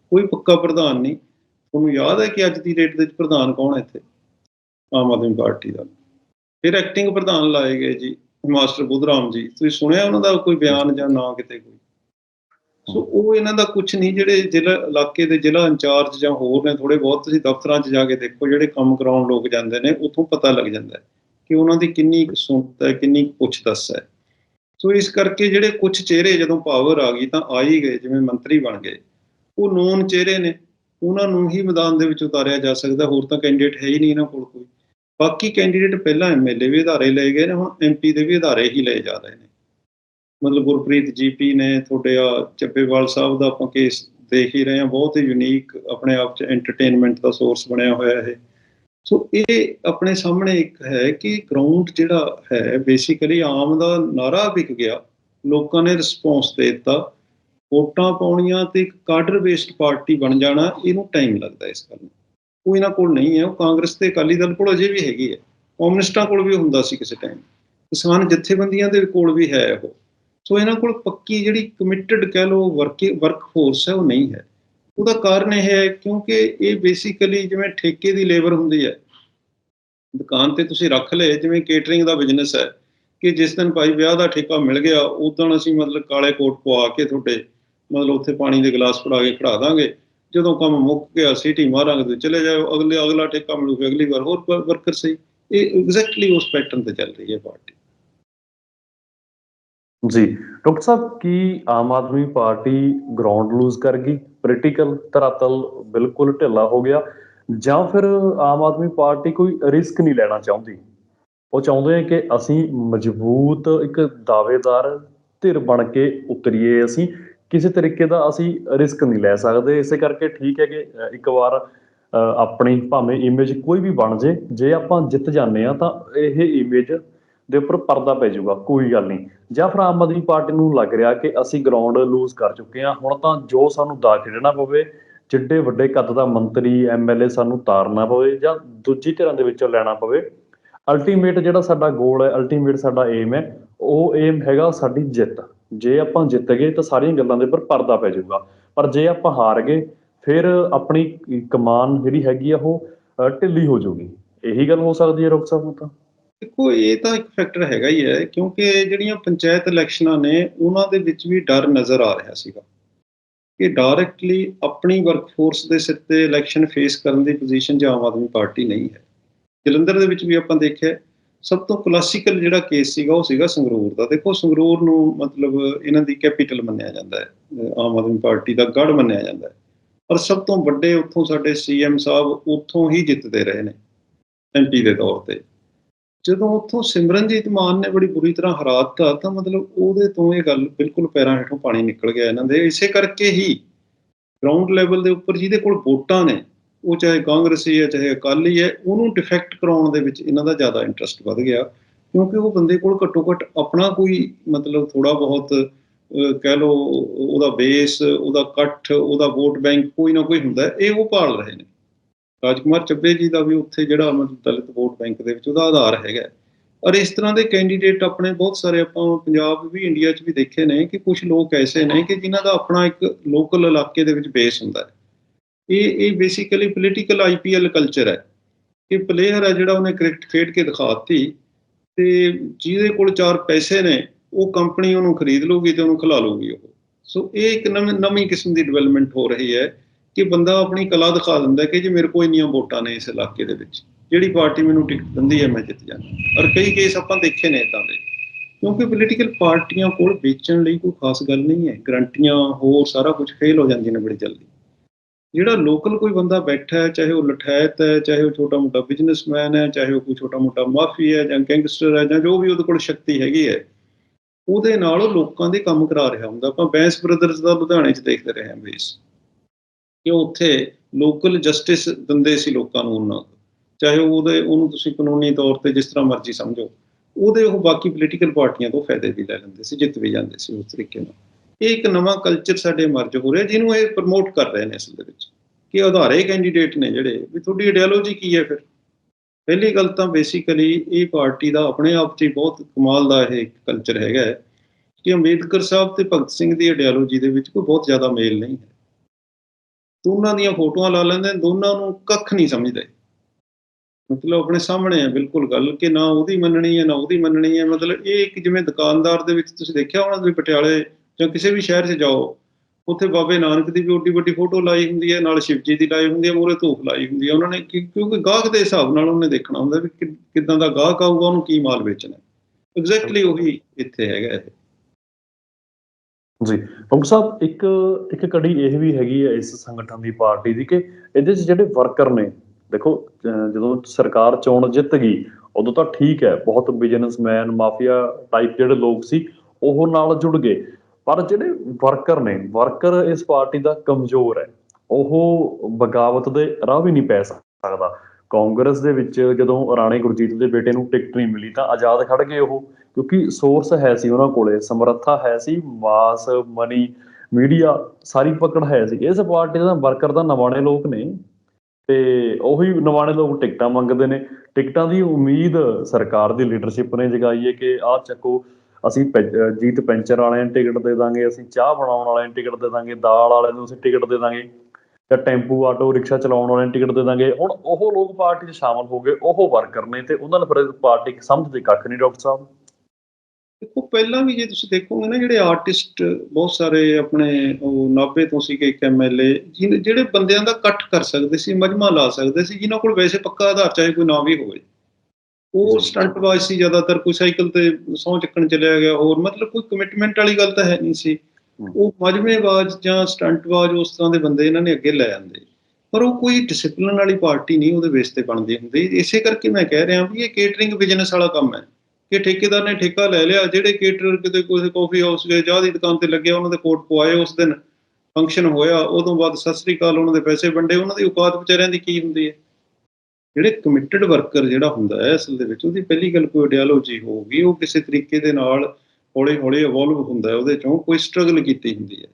ਕੋਈ ਪੱਕਾ ਪ੍ਰਧਾਨ ਨਹੀਂ। ਤੁਹਾਨੂੰ ਯਾਦ ਹੈ ਕਿ ਅੱਜ ਦੀ ਡੇਟ ਦੇ ਵਿੱਚ ਪ੍ਰਧਾਨ ਕੌਣ ਹੈ ਇੱਥੇ? ਆਮ ਆਦਮੀ ਪਾਰਟੀ ਦਾ। ਫਿਰ ਐਕਟਿੰਗ ਪ੍ਰਧਾਨ ਲਾਏ ਗਏ ਜੀ, ਮਾਸਟਰ ਬੁੱਧਰਾਮ ਜੀ। ਤੁਸੀਂ ਸੁਣਿਆ ਉਹਨਾਂ ਦਾ ਕੋਈ ਬਿਆਨ ਜਾਂ ਨਾ ਕਿਤੇ ਕੋਈ? ਸੋ ਉਹ ਇਹਨਾਂ ਦਾ ਕੁਝ ਨਹੀਂ, ਜਿਹੜੇ ਜ਼ਿਲ੍ਹਾ, ਇਲਾਕੇ ਦੇ ਜ਼ਿਲ੍ਹਾ ਇੰਚਾਰਜ ਜਾਂ ਹੋਰ ਨੇ ਥੋੜੇ ਬਹੁਤ ਤੁਸੀਂ ਦਫ਼ਤਰਾਂ 'ਚ ਜਾ ਕੇ ਦੇਖੋ, ਜਿਹੜੇ ਕੰਮ ਕਰਾਉਣ ਲੋਕ ਜਾਂਦੇ ਨੇ, ਉੱਥੋਂ ਪਤਾ ਲੱਗ ਜਾਂਦਾ ਹੈ। ਕਿ ਉਹਨਾਂ ਦੀ ਕਿੰਨੀ ਕੁ ਸੁਣਤ ਹੈ ਕਿੰਨੀ ਕੁ ਪੁੱਛ ਦੱਸ ਹੈ। ਸੋ ਇਸ ਕਰਕੇ ਜਿਹੜੇ ਕੁਝ ਚਿਹਰੇ ਜਦੋਂ ਪਾਵਰ ਆ ਗਈ ਤਾਂ ਆ ਹੀ ਗਏ, ਜਿਵੇਂ ਮੰਤਰੀ ਬਣ ਗਏ। ਉਹ ਨੋਨ ਚਿਹਰੇ ਨੇ। ਉਹਨਾਂ ਨੂੰ ਹੀ ਮੈਦਾਨ ਦੇ ਵਿੱਚ ਉਤਾਰਿਆ ਜਾ ਸਕਦਾ। ਹੋਰ ਤਾਂ ਕੈਂਡੀਡੇਟ ਹੈ ਹੀ ਨਹੀਂ ਇਹਨਾਂ ਕੋਲ ਕੋਈ। ਬਾਕੀ ਕੈਂਡੀਡੇਟ ਪਹਿਲਾਂ ਐਮਐਲਏ ਵੀ ਆਧਾਰੇ ਲਏ ਗਏ ਨੇ, ਹੁਣ ਐਮਪੀ ਦੇ ਵੀ ਆਧਾਰੇ ਹੀ ਲਏ ਜਾ ਰਹੇ ਨੇ। ਮਤਲਬ ਗੁਰਪ੍ਰੀਤ ਜੀਪੀ ਨੇ, ਤੁਹਾਡੇ ਆ ਚੱਪੇਵਾਲ ਸਾਹਿਬ ਦਾ ਆਪਾਂ ਕੇਸ ਦੇਖ ਹੀ ਰਹੇ ਹਾਂ। ਬਹੁਤ ਹੀ ਯੂਨੀਕ ਆਪਣੇ ਆਪ 'ਚ ਐਂਟਰਟੇਨਮੈਂਟ ਦਾ ਸੋਰਸ ਬਣਿਆ ਹੋਇਆ ਇਹ। ਸੋ ਇਹ ਆਪਣੇ ਸਾਹਮਣੇ ਇੱਕ ਹੈ ਕਿ ਗਰਾਊਂਡ ਜਿਹੜਾ ਹੈ ਬੇਸਿਕਲੀ ਆਮ ਦਾ ਨਾਰਾ ਵਿਕ ਗਿਆ, ਲੋਕਾਂ ਨੇ ਰਿਸਪੌਂਸ ਦੇ ਦਿੱਤਾ, ਵੋਟਾਂ ਪਾਉਣੀਆਂ ਤੇ ਇੱਕ ਕਾਡਰ ਬੇਸਡ ਪਾਰਟੀ ਬਣ ਜਾਣਾ, ਇਹਨੂੰ ਟਾਈਮ ਲੱਗਦਾ ਇਸ ਗੱਲ ਨੂੰ। ਉਹ ਇਹਨਾਂ ਕੋਲ ਨਹੀਂ ਹੈ, ਉਹ ਕਾਂਗਰਸ ਤੇ ਅਕਾਲੀ ਦਲ ਕੋਲ ਅਜੇ ਵੀ ਹੈਗੀ ਹੈ। ਕਮਿਊਨਿਸਟਾਂ ਕੋਲ ਵੀ ਹੁੰਦਾ ਸੀ ਕਿਸੇ ਟਾਈਮ ਕਿਸਾਨ ਜਥੇਬੰਦੀਆਂ ਦੇ ਕੋਲ ਵੀ ਹੈ ਉਹ। ਸੋ ਇਹਨਾਂ ਕੋਲ ਪੱਕੀ ਜਿਹੜੀ ਕਮਿਟਡ ਕਹਿ ਲੋ ਵਰਕ ਵਰਕ ਫੋਰਸ ਹੈ, ਉਹ ਨਹੀਂ ਹੈ। ਉਹਦਾ ਕਾਰਨ ਇਹ ਹੈ ਕਿਉਂਕਿ ਇਹ ਬੇਸਿਕਲੀ ਜਿਵੇਂ ਠੇਕੇ ਦੀ ਲੇਬਰ ਹੁੰਦੀ ਹੈ। ਦੁਕਾਨ ਤੇ ਤੁਸੀਂ ਰੱਖ ਲਏ, ਜਿਵੇਂ ਕੇਟਰਿੰਗ ਦਾ ਬਿਜ਼ਨਸ ਹੈ ਕਿ ਜਿਸ ਦਿਨ ਭਾਈ ਵਿਆਹ ਦਾ ਠੇਕਾ ਮਿਲ ਗਿਆ ਉਦੋਂ ਅਸੀਂ ਮਤਲਬ ਕਾਲੇ ਕੋਟ ਪਵਾ ਕੇ ਤੁਹਾਡੇ ਮਤਲਬ ਉੱਥੇ ਪਾਣੀ ਦੇ ਗਲਾਸ ਫੜਾ ਕੇ ਖੜਾ ਦਾਂਗੇ। ਜਦੋਂ ਕੰਮ ਮੁੱਕ ਗਿਆ, ਸੀਟੀ ਮਾਰਾਂਗੇ ਤੇ ਚਲੇ ਜਾਓ ਅਗਲੇ, ਅਗਲਾ ਠੇਕਾ ਮਿਲੂਗਾ, ਅਗਲੀ ਵਾਰ ਹੋਰ ਵਰਕਰ ਸਹੀ ਇਹ ਐਗਜ਼ੈਕਟਲੀ ਉਸ ਪੈਟਰਨ ਤੇ ਚੱਲ ਰਹੀ ਹੈ ਪਾਰਟੀ ਜੀ, ਡਾਕਟਰ ਸਾਹਿਬ, ਕੀ Aam Aadmi party ground lose ਕਰ ਗਈ ਪੋਲੀਟੀਕਲ ਧਰਾਤਲ ਬਿਲਕੁਲ ਢਿੱਲਾ ਹੋ ਗਿਆ, ਜਾਂ ਫਿਰ ਆਮ ਆਦਮੀ ਪਾਰਟੀ ਕੋਈ ਰਿਸਕ ਨਹੀਂ ਲੈਣਾ ਚਾਹੁੰਦੀ। ਉਹ ਚਾਹੁੰਦੇ ਆ ਕਿ ਅਸੀਂ ਮਜ਼ਬੂਤ ਇੱਕ ਦਾਅਵੇਦਾਰ ਧਿਰ ਬਣ ਕੇ ਉਤਰੀਏ, ਅਸੀਂ ਕਿਸੇ ਤਰੀਕੇ ਦਾ ਅਸੀਂ ਰਿਸਕ ਨਹੀਂ ਲੈ ਸਕਦੇ। ਇਸੇ ਕਰਕੇ ਠੀਕ ਹੈ ਕਿ ਇੱਕ ਵਾਰ ਆਪਣੀ ਭਾਵੇਂ ਇਮੇਜ ਕੋਈ ਵੀ ਬਣ ਜੇ ਜੇ ਆਪਾਂ ਜਿੱਤ ਜਾਂਦੇ ਆ ਤਾਂ ਇਹ ਇਮੇਜ ਦੇ ਉੱਪਰ ਪਰਦਾ ਪੈ ਜਾਊਗਾ, ਕੋਈ ਗੱਲ ਨਹੀਂ। ਜਾਂ ਫਿਰ ਆਮ ਆਦਮੀ ਪਾਰਟੀ ਨੂੰ ਲੱਗ ਰਿਹਾ ਕਿ ਅਸੀਂ ਗਰਾਊਂਡ ਲੂਜ਼ ਕਰ ਚੁੱਕੇ ਹਾਂ, ਹੁਣ ਤਾਂ ਜੋ ਸਾਨੂੰ ਦਾ ਖੇਡਣਾ ਪਵੇ, ਜਿੱਡੇ ਵੱਡੇ ਕੱਦ ਦਾ ਮੰਤਰੀ ਐਮਐਲਏ ਸਾਨੂੰ ਤਾਰਨਾ ਪਵੇ, ਜਾਂ ਦੂਜੀ ਧਿਰਾਂ ਦੇ ਵਿੱਚੋਂ ਲੈਣਾ ਪਵੇ ਅਲਟੀਮੇਟ ਜਿਹੜਾ ਸਾਡਾ ਗੋਲ ਹੈ ਅਲਟੀਮੇਟ ਸਾਡਾ ਏਮ ਹੈ, ਉਹ ਏਮ ਹੈਗਾ ਸਾਡੀ ਜਿੱਤ। ਜੇ ਆਪਾਂ ਜਿੱਤ ਗਏ ਤਾਂ ਸਾਰੀਆਂ ਗੱਲਾਂ ਦੇ ਉੱਪਰ ਪਰਦਾ ਪੈ ਜਾਊਗਾ। ਪਰ ਜੇ ਆਪਾਂ ਹਾਰ ਗਏ, ਫਿਰ ਆਪਣੀ ਕਮਾਨ ਜਿਹੜੀ ਹੈਗੀ ਆ ਉਹ ਢਿੱਲੀ ਹੋ ਜਾਊਗੀ। ਇਹੀ ਗੱਲ ਹੋ ਸਕਦੀ ਹੈ, ਰੁਕ ਸਾਹਿਬ ਤਾਂ। ਦੇਖੋ, ਇਹ ਤਾਂ ਇੱਕ ਫੈਕਟਰ ਹੈਗਾ ਹੀ ਹੈ, ਕਿਉਂਕਿ ਜਿਹੜੀਆਂ ਪੰਚਾਇਤ ਇਲੈਕਸ਼ਨਾਂ ਨੇ, ਉਹਨਾਂ ਦੇ ਵਿੱਚ ਵੀ ਡਰ ਨਜ਼ਰ ਆ ਰਿਹਾ ਸੀਗਾ ਕਿ ਡਾਇਰੈਕਟਲੀ ਆਪਣੀ ਵਰਕਫੋਰਸ ਦੇ ਸਿਰ ਤੇ ਇਲੈਕਸ਼ਨ ਫੇਸ ਕਰਨ ਦੀ ਪੋਜੀਸ਼ਨ 'ਚ ਆਮ ਆਦਮੀ ਪਾਰਟੀ ਨਹੀਂ ਹੈ। ਜਲੰਧਰ ਦੇ ਵਿੱਚ ਵੀ ਆਪਾਂ ਦੇਖਿਆ, ਸਭ ਤੋਂ ਕਲਾਸੀਕਲ ਜਿਹੜਾ ਕੇਸ ਸੀਗਾ, ਉਹ ਸੀਗਾ ਸੰਗਰੂਰ ਦਾ। ਦੇਖੋ, ਸੰਗਰੂਰ ਨੂੰ ਮਤਲਬ ਇਹਨਾਂ ਦੀ ਕੈਪੀਟਲ ਮੰਨਿਆ ਜਾਂਦਾ ਹੈ, ਆਮ ਆਦਮੀ ਪਾਰਟੀ ਦਾ ਗੜ ਮੰਨਿਆ ਜਾਂਦਾ ਹੈ। ਪਰ ਸਭ ਤੋਂ ਵੱਡੇ ਉੱਥੋਂ ਸਾਡੇ ਸੀਐਮ ਸਾਹਿਬ ਉੱਥੋਂ ਹੀ ਜਿੱਤਦੇ ਰਹੇ ਨੇ ਐਮਪੀ ਦੇ ਤੌਰ ਤੇ। ਜਦੋਂ ਉੱਥੋਂ ਸਿਮਰਨਜੀਤ ਮਾਨ ਨੇ ਬੜੀ ਬੁਰੀ ਤਰ੍ਹਾਂ ਹਰਾਤਾ ਤਾਂ ਮਤਲਬ ਉਹਦੇ ਤੋਂ ਇਹ ਗੱਲ ਬਿਲਕੁਲ ਪੈਰਾਂ ਹੇਠੋਂ ਪਾਣੀ ਨਿਕਲ ਗਿਆ ਇਹਨਾਂ ਦੇ। ਇਸੇ ਕਰਕੇ ਹੀ ਗਰਾਊਂਡ ਲੈਵਲ ਦੇ ਉੱਪਰ ਜਿਹਦੇ ਕੋਲ ਵੋਟਾਂ ਨੇ, ਉਹ ਚਾਹੇ ਕਾਂਗਰਸੀ ਹੈ, ਚਾਹੇ ਅਕਾਲੀ ਹੈ, ਉਹਨੂੰ ਡਿਫੈਕਟ ਕਰਾਉਣ ਦੇ ਵਿੱਚ ਇਹਨਾਂ ਦਾ ਜ਼ਿਆਦਾ ਇੰਟਰਸਟ ਵੱਧ ਗਿਆ। ਕਿਉਂਕਿ ਉਹ ਬੰਦੇ ਕੋਲ ਘੱਟੋ ਘੱਟ ਆਪਣਾ ਕੋਈ ਮਤਲਬ ਥੋੜਾ ਬਹੁਤ ਕਹਿ ਲਓ, ਉਹਦਾ ਬੇਸ ਉਹਦਾ ਇਕੱਠ, ਉਹਦਾ ਵੋਟ ਬੈਂਕ ਕੋਈ ਨਾ ਕੋਈ ਹੁੰਦਾ, ਇਹ ਉਹ ਭਾਲ ਰਹੇ ਨੇ। ਰਾਜਕੁਮਾਰ ਚੱਬੇ ਜੀ ਦਾ ਵੀ ਉੱਥੇ ਜਿਹੜਾ ਮਤਲਬ ਦਲਿਤ ਵੋਟ ਬੈਂਕ ਦੇ ਵਿੱਚ ਉਹਦਾ ਆਧਾਰ ਹੈਗਾ। ਔਰ ਇਸ ਤਰ੍ਹਾਂ ਦੇ ਕੈਂਡੀਡੇਟ ਆਪਣੇ ਬਹੁਤ ਸਾਰੇ ਆਪਾਂ ਪੰਜਾਬ ਵੀ ਇੰਡੀਆ 'ਚ ਵੀ ਦੇਖੇ ਨੇ ਕਿ ਕੁਝ ਲੋਕ ਐਸੇ ਨੇ ਕਿ ਜਿਨ੍ਹਾਂ ਦਾ ਆਪਣਾ ਇੱਕ ਲੋਕਲ ਇਲਾਕੇ ਦੇ ਵਿੱਚ ਬੇਸ ਹੁੰਦਾ ਹੈ। ਇਹ ਇਹ ਬੇਸਿਕਲੀ ਪੋਲੀਟੀਕਲ ਆਈਪੀਐਲ ਕਲਚਰ ਹੈ। ਕਿ ਪਲੇਅਰ ਹੈ ਜਿਹੜਾ ਉਹਨੇ ਕ੍ਰਿਕਟ ਖੇਡ ਕੇ ਦਿਖਾਤੀ ਤੇ ਜਿਹਦੇ ਕੋਲ ਚਾਰ ਪੈਸੇ ਨੇ, ਉਹ ਕੰਪਨੀ ਉਹਨੂੰ ਖਰੀਦ ਲਊਗੀ ਤੇ ਉਹਨੂੰ ਖਿਲਾ ਲਊਗੀ ਉਹ। ਸੋ ਇਹ ਇੱਕ ਨਵੀਂ ਨਵੀਂ ਕਿਸਮ ਦੀ ਡਿਵੈਲਪਮੈਂਟ ਹੋ ਰਹੀ ਹੈ। ਕਿ ਬੰਦਾ ਆਪਣੀ ਕਲਾ ਦਿਖਾ ਦਿੰਦਾ ਕਿ ਜੀ ਮੇਰੇ ਕੋਲ ਇੰਨੀਆਂ ਵੋਟਾਂ ਨੇ ਇਸ ਇਲਾਕੇ ਦੇ ਵਿੱਚ, ਜਿਹੜੀ ਪਾਰਟੀ ਮੈਨੂੰ ਟਿਕਟ ਦਿੰਦੀ ਹੈ, ਮੈਂ ਜਿੱਤ ਜਾਂਦਾ। ਔਰ ਕਈ ਕੇਸ ਆਪਾਂ ਦੇਖੇ ਨੇ ਇਦਾਂ ਦੇ। ਕਿਉਂਕਿ ਪੋਲੀਟੀਕਲ ਪਾਰਟੀਆਂ ਕੋਲ ਵੇਚਣ ਲਈ ਕੋਈ ਖਾਸ ਗੱਲ ਨਹੀਂ ਹੈ। ਗਰੰਟੀਆਂ ਹੋਰ ਸਾਰਾ ਕੁਝ ਫੇਲ ਹੋ ਜਾਂਦੀਆਂ ਨੇ ਬੜੀ ਜਲਦੀ। ਜਿਹੜਾ ਲੋਕਲ ਕੋਈ ਬੰਦਾ ਬੈਠਾ ਹੈ, ਚਾਹੇ ਉਹ ਲਠੈਤ ਹੈ, ਚਾਹੇ ਉਹ ਛੋਟਾ ਮੋਟਾ ਬਿਜ਼ਨਸਮੈਨ ਹੈ, ਚਾਹੇ ਉਹ ਕੋਈ ਛੋਟਾ ਮੋਟਾ ਮਾਫੀ ਹੈ ਜਾਂ ਗੈਂਗਸਟਰ ਹੈ ਜਾਂ ਜੋ ਵੀ ਉਹਦੇ ਕੋਲ ਸ਼ਕਤੀ ਹੈਗੀ ਹੈ, ਉਹਦੇ ਨਾਲ ਉਹ ਲੋਕਾਂ ਦੇ ਕੰਮ ਕਰਾ ਰਿਹਾ ਹੁੰਦਾ। ਆਪਾਂ ਬੈਂਸ ਬ੍ਰਦਰਸ ਦਾ ਲੁਧਿਆਣੇ 'ਚ ਦੇਖਦੇ ਰਹੇ ਹਾਂ ਬੇਸ। ਕਿ ਉੱਥੇ ਲੋਕਲ ਜਸਟਿਸ ਦਿੰਦੇ ਸੀ ਲੋਕਾਂ ਨੂੰ ਉਹਨਾਂ ਚਾਹੇ ਉਹਦੇ, ਉਹਨੂੰ ਤੁਸੀਂ ਕਾਨੂੰਨੀ ਤੌਰ ਤੇ ਜਿਸ ਤਰ੍ਹਾਂ ਮਰਜ਼ੀ ਸਮਝੋ, ਉਹਦੇ ਉਹ ਬਾਕੀ ਪੋਲੀਟੀਕਲ ਪਾਰਟੀਆਂ ਤੋਂ ਫਾਇਦੇ ਵੀ ਲੈ ਲੈਂਦੇ ਸੀ, ਜਿੱਤ ਵੀ ਜਾਂਦੇ ਸੀ ਉਸ ਤਰੀਕੇ ਨਾਲ। ਇਹ ਇੱਕ ਨਵਾਂ ਕਲਚਰ ਸਾਡੇ ਮਰਜ ਹੋ ਰਿਹਾ, ਜਿਹਨੂੰ ਇਹ ਪ੍ਰਮੋਟ ਕਰ ਰਹੇ ਨੇ ਅਸਲ ਦੇ ਵਿੱਚ। ਕਿ ਆਧਾਰੇ ਕੈਂਡੀਡੇਟ ਨੇ ਜਿਹੜੇ, ਵੀ ਤੁਹਾਡੀ ਆਈਡੀਓਲੋਜੀ ਕੀ ਹੈ ਫਿਰ? ਪਹਿਲੀ ਗੱਲ ਤਾਂ ਬੇਸਿਕਲੀ ਇਹ ਪਾਰਟੀ ਦਾ ਆਪਣੇ ਆਪ 'ਚ ਹੀ ਬਹੁਤ ਕਮਾਲ ਦਾ ਇਹ ਕਲਚਰ ਹੈਗਾ ਹੈ ਕਿ ਅੰਬੇਦਕਰ ਸਾਹਿਬ ਤੇ ਭਗਤ ਸਿੰਘ ਦੀ ਆਈਡੀਓਲੋਜੀ ਦੇ ਵਿੱਚ ਕੋਈ ਬਹੁਤ ਜ਼ਿਆਦਾ ਮੇਲ ਨਹੀਂ ਹੈ। ਦੋਨਾਂ ਦੀਆਂ ਫੋਟੋਆਂ ਲਾ ਲੈਂਦੇ ਨੇ ਦੋਨਾਂ ਨੂੰ ਕੱਖ ਨਹੀਂ ਸਮਝਦੇ। ਮਤਲਬ ਆਪਣੇ ਸਾਹਮਣੇ ਹੈ ਬਿਲਕੁਲ ਗੱਲ ਕਿ ਨਾ ਉਹਦੀ ਮੰਨਣੀ ਹੈ, ਨਾ ਉਹਦੀ ਮੰਨਣੀ ਹੈ। ਮਤਲਬ ਇਹ ਇੱਕ ਜਿਵੇਂ ਦੁਕਾਨਦਾਰ ਦੇ ਵਿੱਚ ਤੁਸੀਂ ਦੇਖਿਆ ਹੋਣਾ, ਤੁਸੀਂ ਪਟਿਆਲੇ ਜਾਂ ਕਿਸੇ ਵੀ ਸ਼ਹਿਰ 'ਚ ਜਾਓ, ਉੱਥੇ ਬਾਬੇ ਨਾਨਕ ਦੀ ਵੀ ਓਡੀ ਵੱਡੀ ਫੋਟੋ ਲਾਈ ਹੁੰਦੀ ਹੈ, ਨਾਲ ਸ਼ਿਵ ਜੀ ਦੀ ਲਾਈ ਹੁੰਦੀ ਹੈ, ਮੂਹਰੇ ਧੂਪ ਲਾਈ ਹੁੰਦੀ ਹੈ। ਉਹਨਾਂ ਨੇ ਕਿ- ਕਿਉਂਕਿ ਗਾਹਕ ਦੇ ਹਿਸਾਬ ਨਾਲ ਉਹਨੇ ਦੇਖਣਾ ਹੁੰਦਾ ਵੀ ਕਿ- ਕਿੱਦਾਂ ਦਾ ਗਾਹਕ ਆਊਗਾ, ਉਹਨੂੰ ਕੀ ਮਾਲ ਵੇਚਣਾ ਐਗਜ਼ੈਕਟਲੀ ਉਹੀ ਇੱਥੇ ਹੈਗਾ ਇਹ। ਜੀ। ਡਾਕਟਰ ਸਾਹਿਬ, ਇੱਕ ਇੱਕ ਕੜੀ ਇਹ ਵੀ ਹੈਗੀ ਹੈ ਇਸ ਸੰਗਠਨ ਦੀ ਪਾਰਟੀ ਦੀ ਕਿ ਇਹਦੇ 'ਚ ਜਿਹੜੇ ਵਰਕਰ ਨੇ, ਦੇਖੋ ਜਦੋਂ ਸਰਕਾਰ ਚੋਣ ਜਿੱਤ ਗਈ, ਉਦੋਂ ਤਾਂ ਠੀਕ ਹੈ, ਬਹੁਤ ਬਿਜ਼ਨਸਮੈਨ ਮਾਫੀਆ ਟਾਈਪ ਜਿਹੜੇ ਲੋਕ ਸੀ, ਉਹ ਨਾਲ ਜੁੜ ਗਏ। ਪਰ ਜਿਹੜੇ ਵਰਕਰ ਨੇ, ਵਰਕਰ ਇਸ ਪਾਰਟੀ ਦਾ ਕਮਜ਼ੋਰ ਹੈ। ਉਹ ਬਗਾਵਤ ਦੇ ਰਾਹ ਵੀ ਨਹੀਂ ਪੈ ਸਕਦਾ। ਕਾਂਗਰਸ ਦੇ ਵਿੱਚ ਜਦੋਂ ਰਾਣੇ ਗੁਰਜੀਤ ਦੇ ਬੇਟੇ ਨੂੰ ਟਿਕਟ ਨਹੀਂ ਮਿਲੀ ਤਾਂ ਆਜ਼ਾਦ ਖੜ ਗਏ ਉਹ। ਕਿਉਂਕਿ ਸੋਰਸ ਹੈ ਸੀ ਉਹਨਾਂ ਕੋਲੇ, ਸਮਰੱਥਾ ਹੈ ਸੀ, ਮਾਸ ਮਨੀ ਮੀਡੀਆ ਸਾਰੀ ਪਕੜ ਹੈ ਸੀ। ਇਸ ਪਾਰਟੀ ਦਾ ਵਰਕਰ ਦਾ ਨਵਾਣੇ ਲੋਕ ਨੇ ਤੇ ਉਹੀ ਨਵਾਣੇ ਲੋਕ ਟਿਕਟਾਂ ਮੰਗਦੇ ਨੇ। ਟਿਕਟਾਂ ਦੀ ਉਮੀਦ ਸਰਕਾਰ ਦੀ ਲੀਡਰਸ਼ਿਪ ਨੇ ਜਗਾਈ ਹੈ ਕਿ ਆਹ ਚੱਕੋ, ਅਸੀਂ ਪੈ- ਜੀਤ ਪੈਂਚਰ ਵਾਲਿਆਂ ਨੂੰ ਟਿਕਟ ਦੇ ਦਾਂਗੇ, ਅਸੀਂ ਚਾਹ ਬਣਾਉਣ ਵਾਲਿਆਂ ਨੂੰ ਟਿਕਟ ਦੇ ਦਾਂਗੇ, ਦਾਲ ਵਾਲਿਆਂ ਨੂੰ ਅਸੀਂ ਟਿਕਟ ਦੇ ਦਾਂਗੇ, ਜਾਂ ਟੈਂਪੂ, ਆਟੋ, ਰਿਕਸ਼ਾ ਚਲਾਉਣ ਵਾਲਿਆਂ ਨੂੰ ਟਿਕਟ ਦੇ ਦਾਂਗੇ। ਹੁਣ ਉਹ ਲੋਕ ਪਾਰਟੀ 'ਚ ਸ਼ਾਮਲ ਹੋ ਗਏ, ਉਹ ਵਰਕਰ ਨੇ ਤੇ ਉਹਨਾਂ ਨੂੰ ਫਿਰ ਪਾਰਟੀ ਸਮਝਦੇ ਕੱਖ ਨਹੀਂ ਡਾਕਟਰ ਸਾਹਿਬ। ਦੇਖੋ ਪਹਿਲਾਂ ਵੀ ਜੇ ਤੁਸੀਂ ਦੇਖੋਗੇ ਨਾ ਜਿਹੜੇ ਆਰਟਿਸਟ ਬਹੁਤ ਸਾਰੇ ਆਪਣੇ ਉਹ ਨਾਭੇ ਤੋਂ ਸੀਗੇ ਇੱਕ ਐਮਐਲਏ ਜਿਹੜੇ ਬੰਦਿਆਂ ਦਾ ਇਕੱਠ ਕਰ ਸਕਦੇ ਸੀ ਮਜਮਾ ਲਾ ਸਕਦੇ ਸੀ ਜਿਨ੍ਹਾਂ ਕੋਲ ਵੈਸੇ ਪੱਕਾ ਆਧਾਰ ਚਾਹੇ ਕੋਈ ਨਾ ਵੀ ਹੋਵੇ। ਉਹ ਜੀ। ਸਟੰਟਬਾਜ਼ ਸੀ ਜ਼ਿਆਦਾਤਰ ਕੋਈ ਸਾਈਕਲ ਤੇ ਸਹੁੰ ਚੱਕਣ ਚਲਿਆ ਗਿਆ ਹੋਰ ਮਤਲਬ ਕੋਈ ਕਮਿਟਮੈਂਟ ਵਾਲੀ ਗੱਲ ਤਾਂ ਹੈ ਨਹੀਂ ਸੀ। ਉਹ ਮਜਮੇਬਾਜ਼ ਜਾਂ ਸਟੰਟਬਾਜ਼ ਉਸ ਤਰ੍ਹਾਂ ਦੇ ਬੰਦੇ ਇਹਨਾਂ ਨੇ ਅੱਗੇ ਲੈ ਜਾਂਦੇ ਪਰ ਉਹ ਕੋਈ ਡਿਸਪਲਿਨ ਵਾਲੀ ਪਾਰਟੀ ਨਹੀਂ ਉਹਦੇ ਬੇਸ ਤੇ ਬਣਦੀ ਹੁੰਦੀ। ਇਸੇ ਕਰਕੇ ਮੈਂ ਕਹਿ ਰਿਹਾ ਵੀ ਇਹ ਕੇਟਰਿੰਗ ਬਿਜ਼ਨਸ ਵਾਲਾ ਕੰਮ ਹੈ। ਕਿ ਠੇਕੇਦਾਰ ਨੇ ਠੇਕਾ ਲੈ ਲਿਆ, ਜਿਹੜੇ ਕੇਟਰਰ ਕਿਤੇ ਕੋਈ ਕਾਫੀ ਹਾਊਸ ਗਏ, ਚਾਹ ਦੀ ਦੁਕਾਨ ਤੇ ਲੱਗਿਆ ਉਹਨਾਂ ਦੇ ਕੋਟ ਪਵਾਏ, ਉਸ ਦਿਨ ਫੰਕਸ਼ਨ ਹੋਇਆ, ਉਦੋਂ ਬਾਅਦ ਸਤਿ ਸ੍ਰੀ ਅਕਾਲ ਉਹਨਾਂ ਦੇ ਪੈਸੇ ਵੰਡੇ, ਉਹਨਾਂ ਦੀ ਔਕਾਤ ਵਿਚਾਰਿਆਂ ਦੀ ਕੀ ਹੁੰਦੀ ਹੈ? ਜਿਹੜੇ ਕਮਿਟਡ ਵਰਕਰ ਜਿਹੜਾ ਹੁੰਦਾ ਹੈ, ਅਸਲ ਦੇ ਵਿੱਚ ਉਹਦੀ ਪਹਿਲੀ ਗੱਲ ਕੋਈ ਆਈਡੀਓਲੋਜੀ ਹੋਊਗੀ, ਉਹ ਕਿਸੇ ਤਰੀਕੇ ਦੇ ਨਾਲ ਹੌਲੀ ਹੌਲੀ ਇਵੋਲਵ ਹੁੰਦਾ ਹੈ, ਉਹਦੇ ਚੋਂ ਕੋਈ ਸਟਰਗਲ ਕੀਤੀ ਹੁੰਦੀ ਹੈ।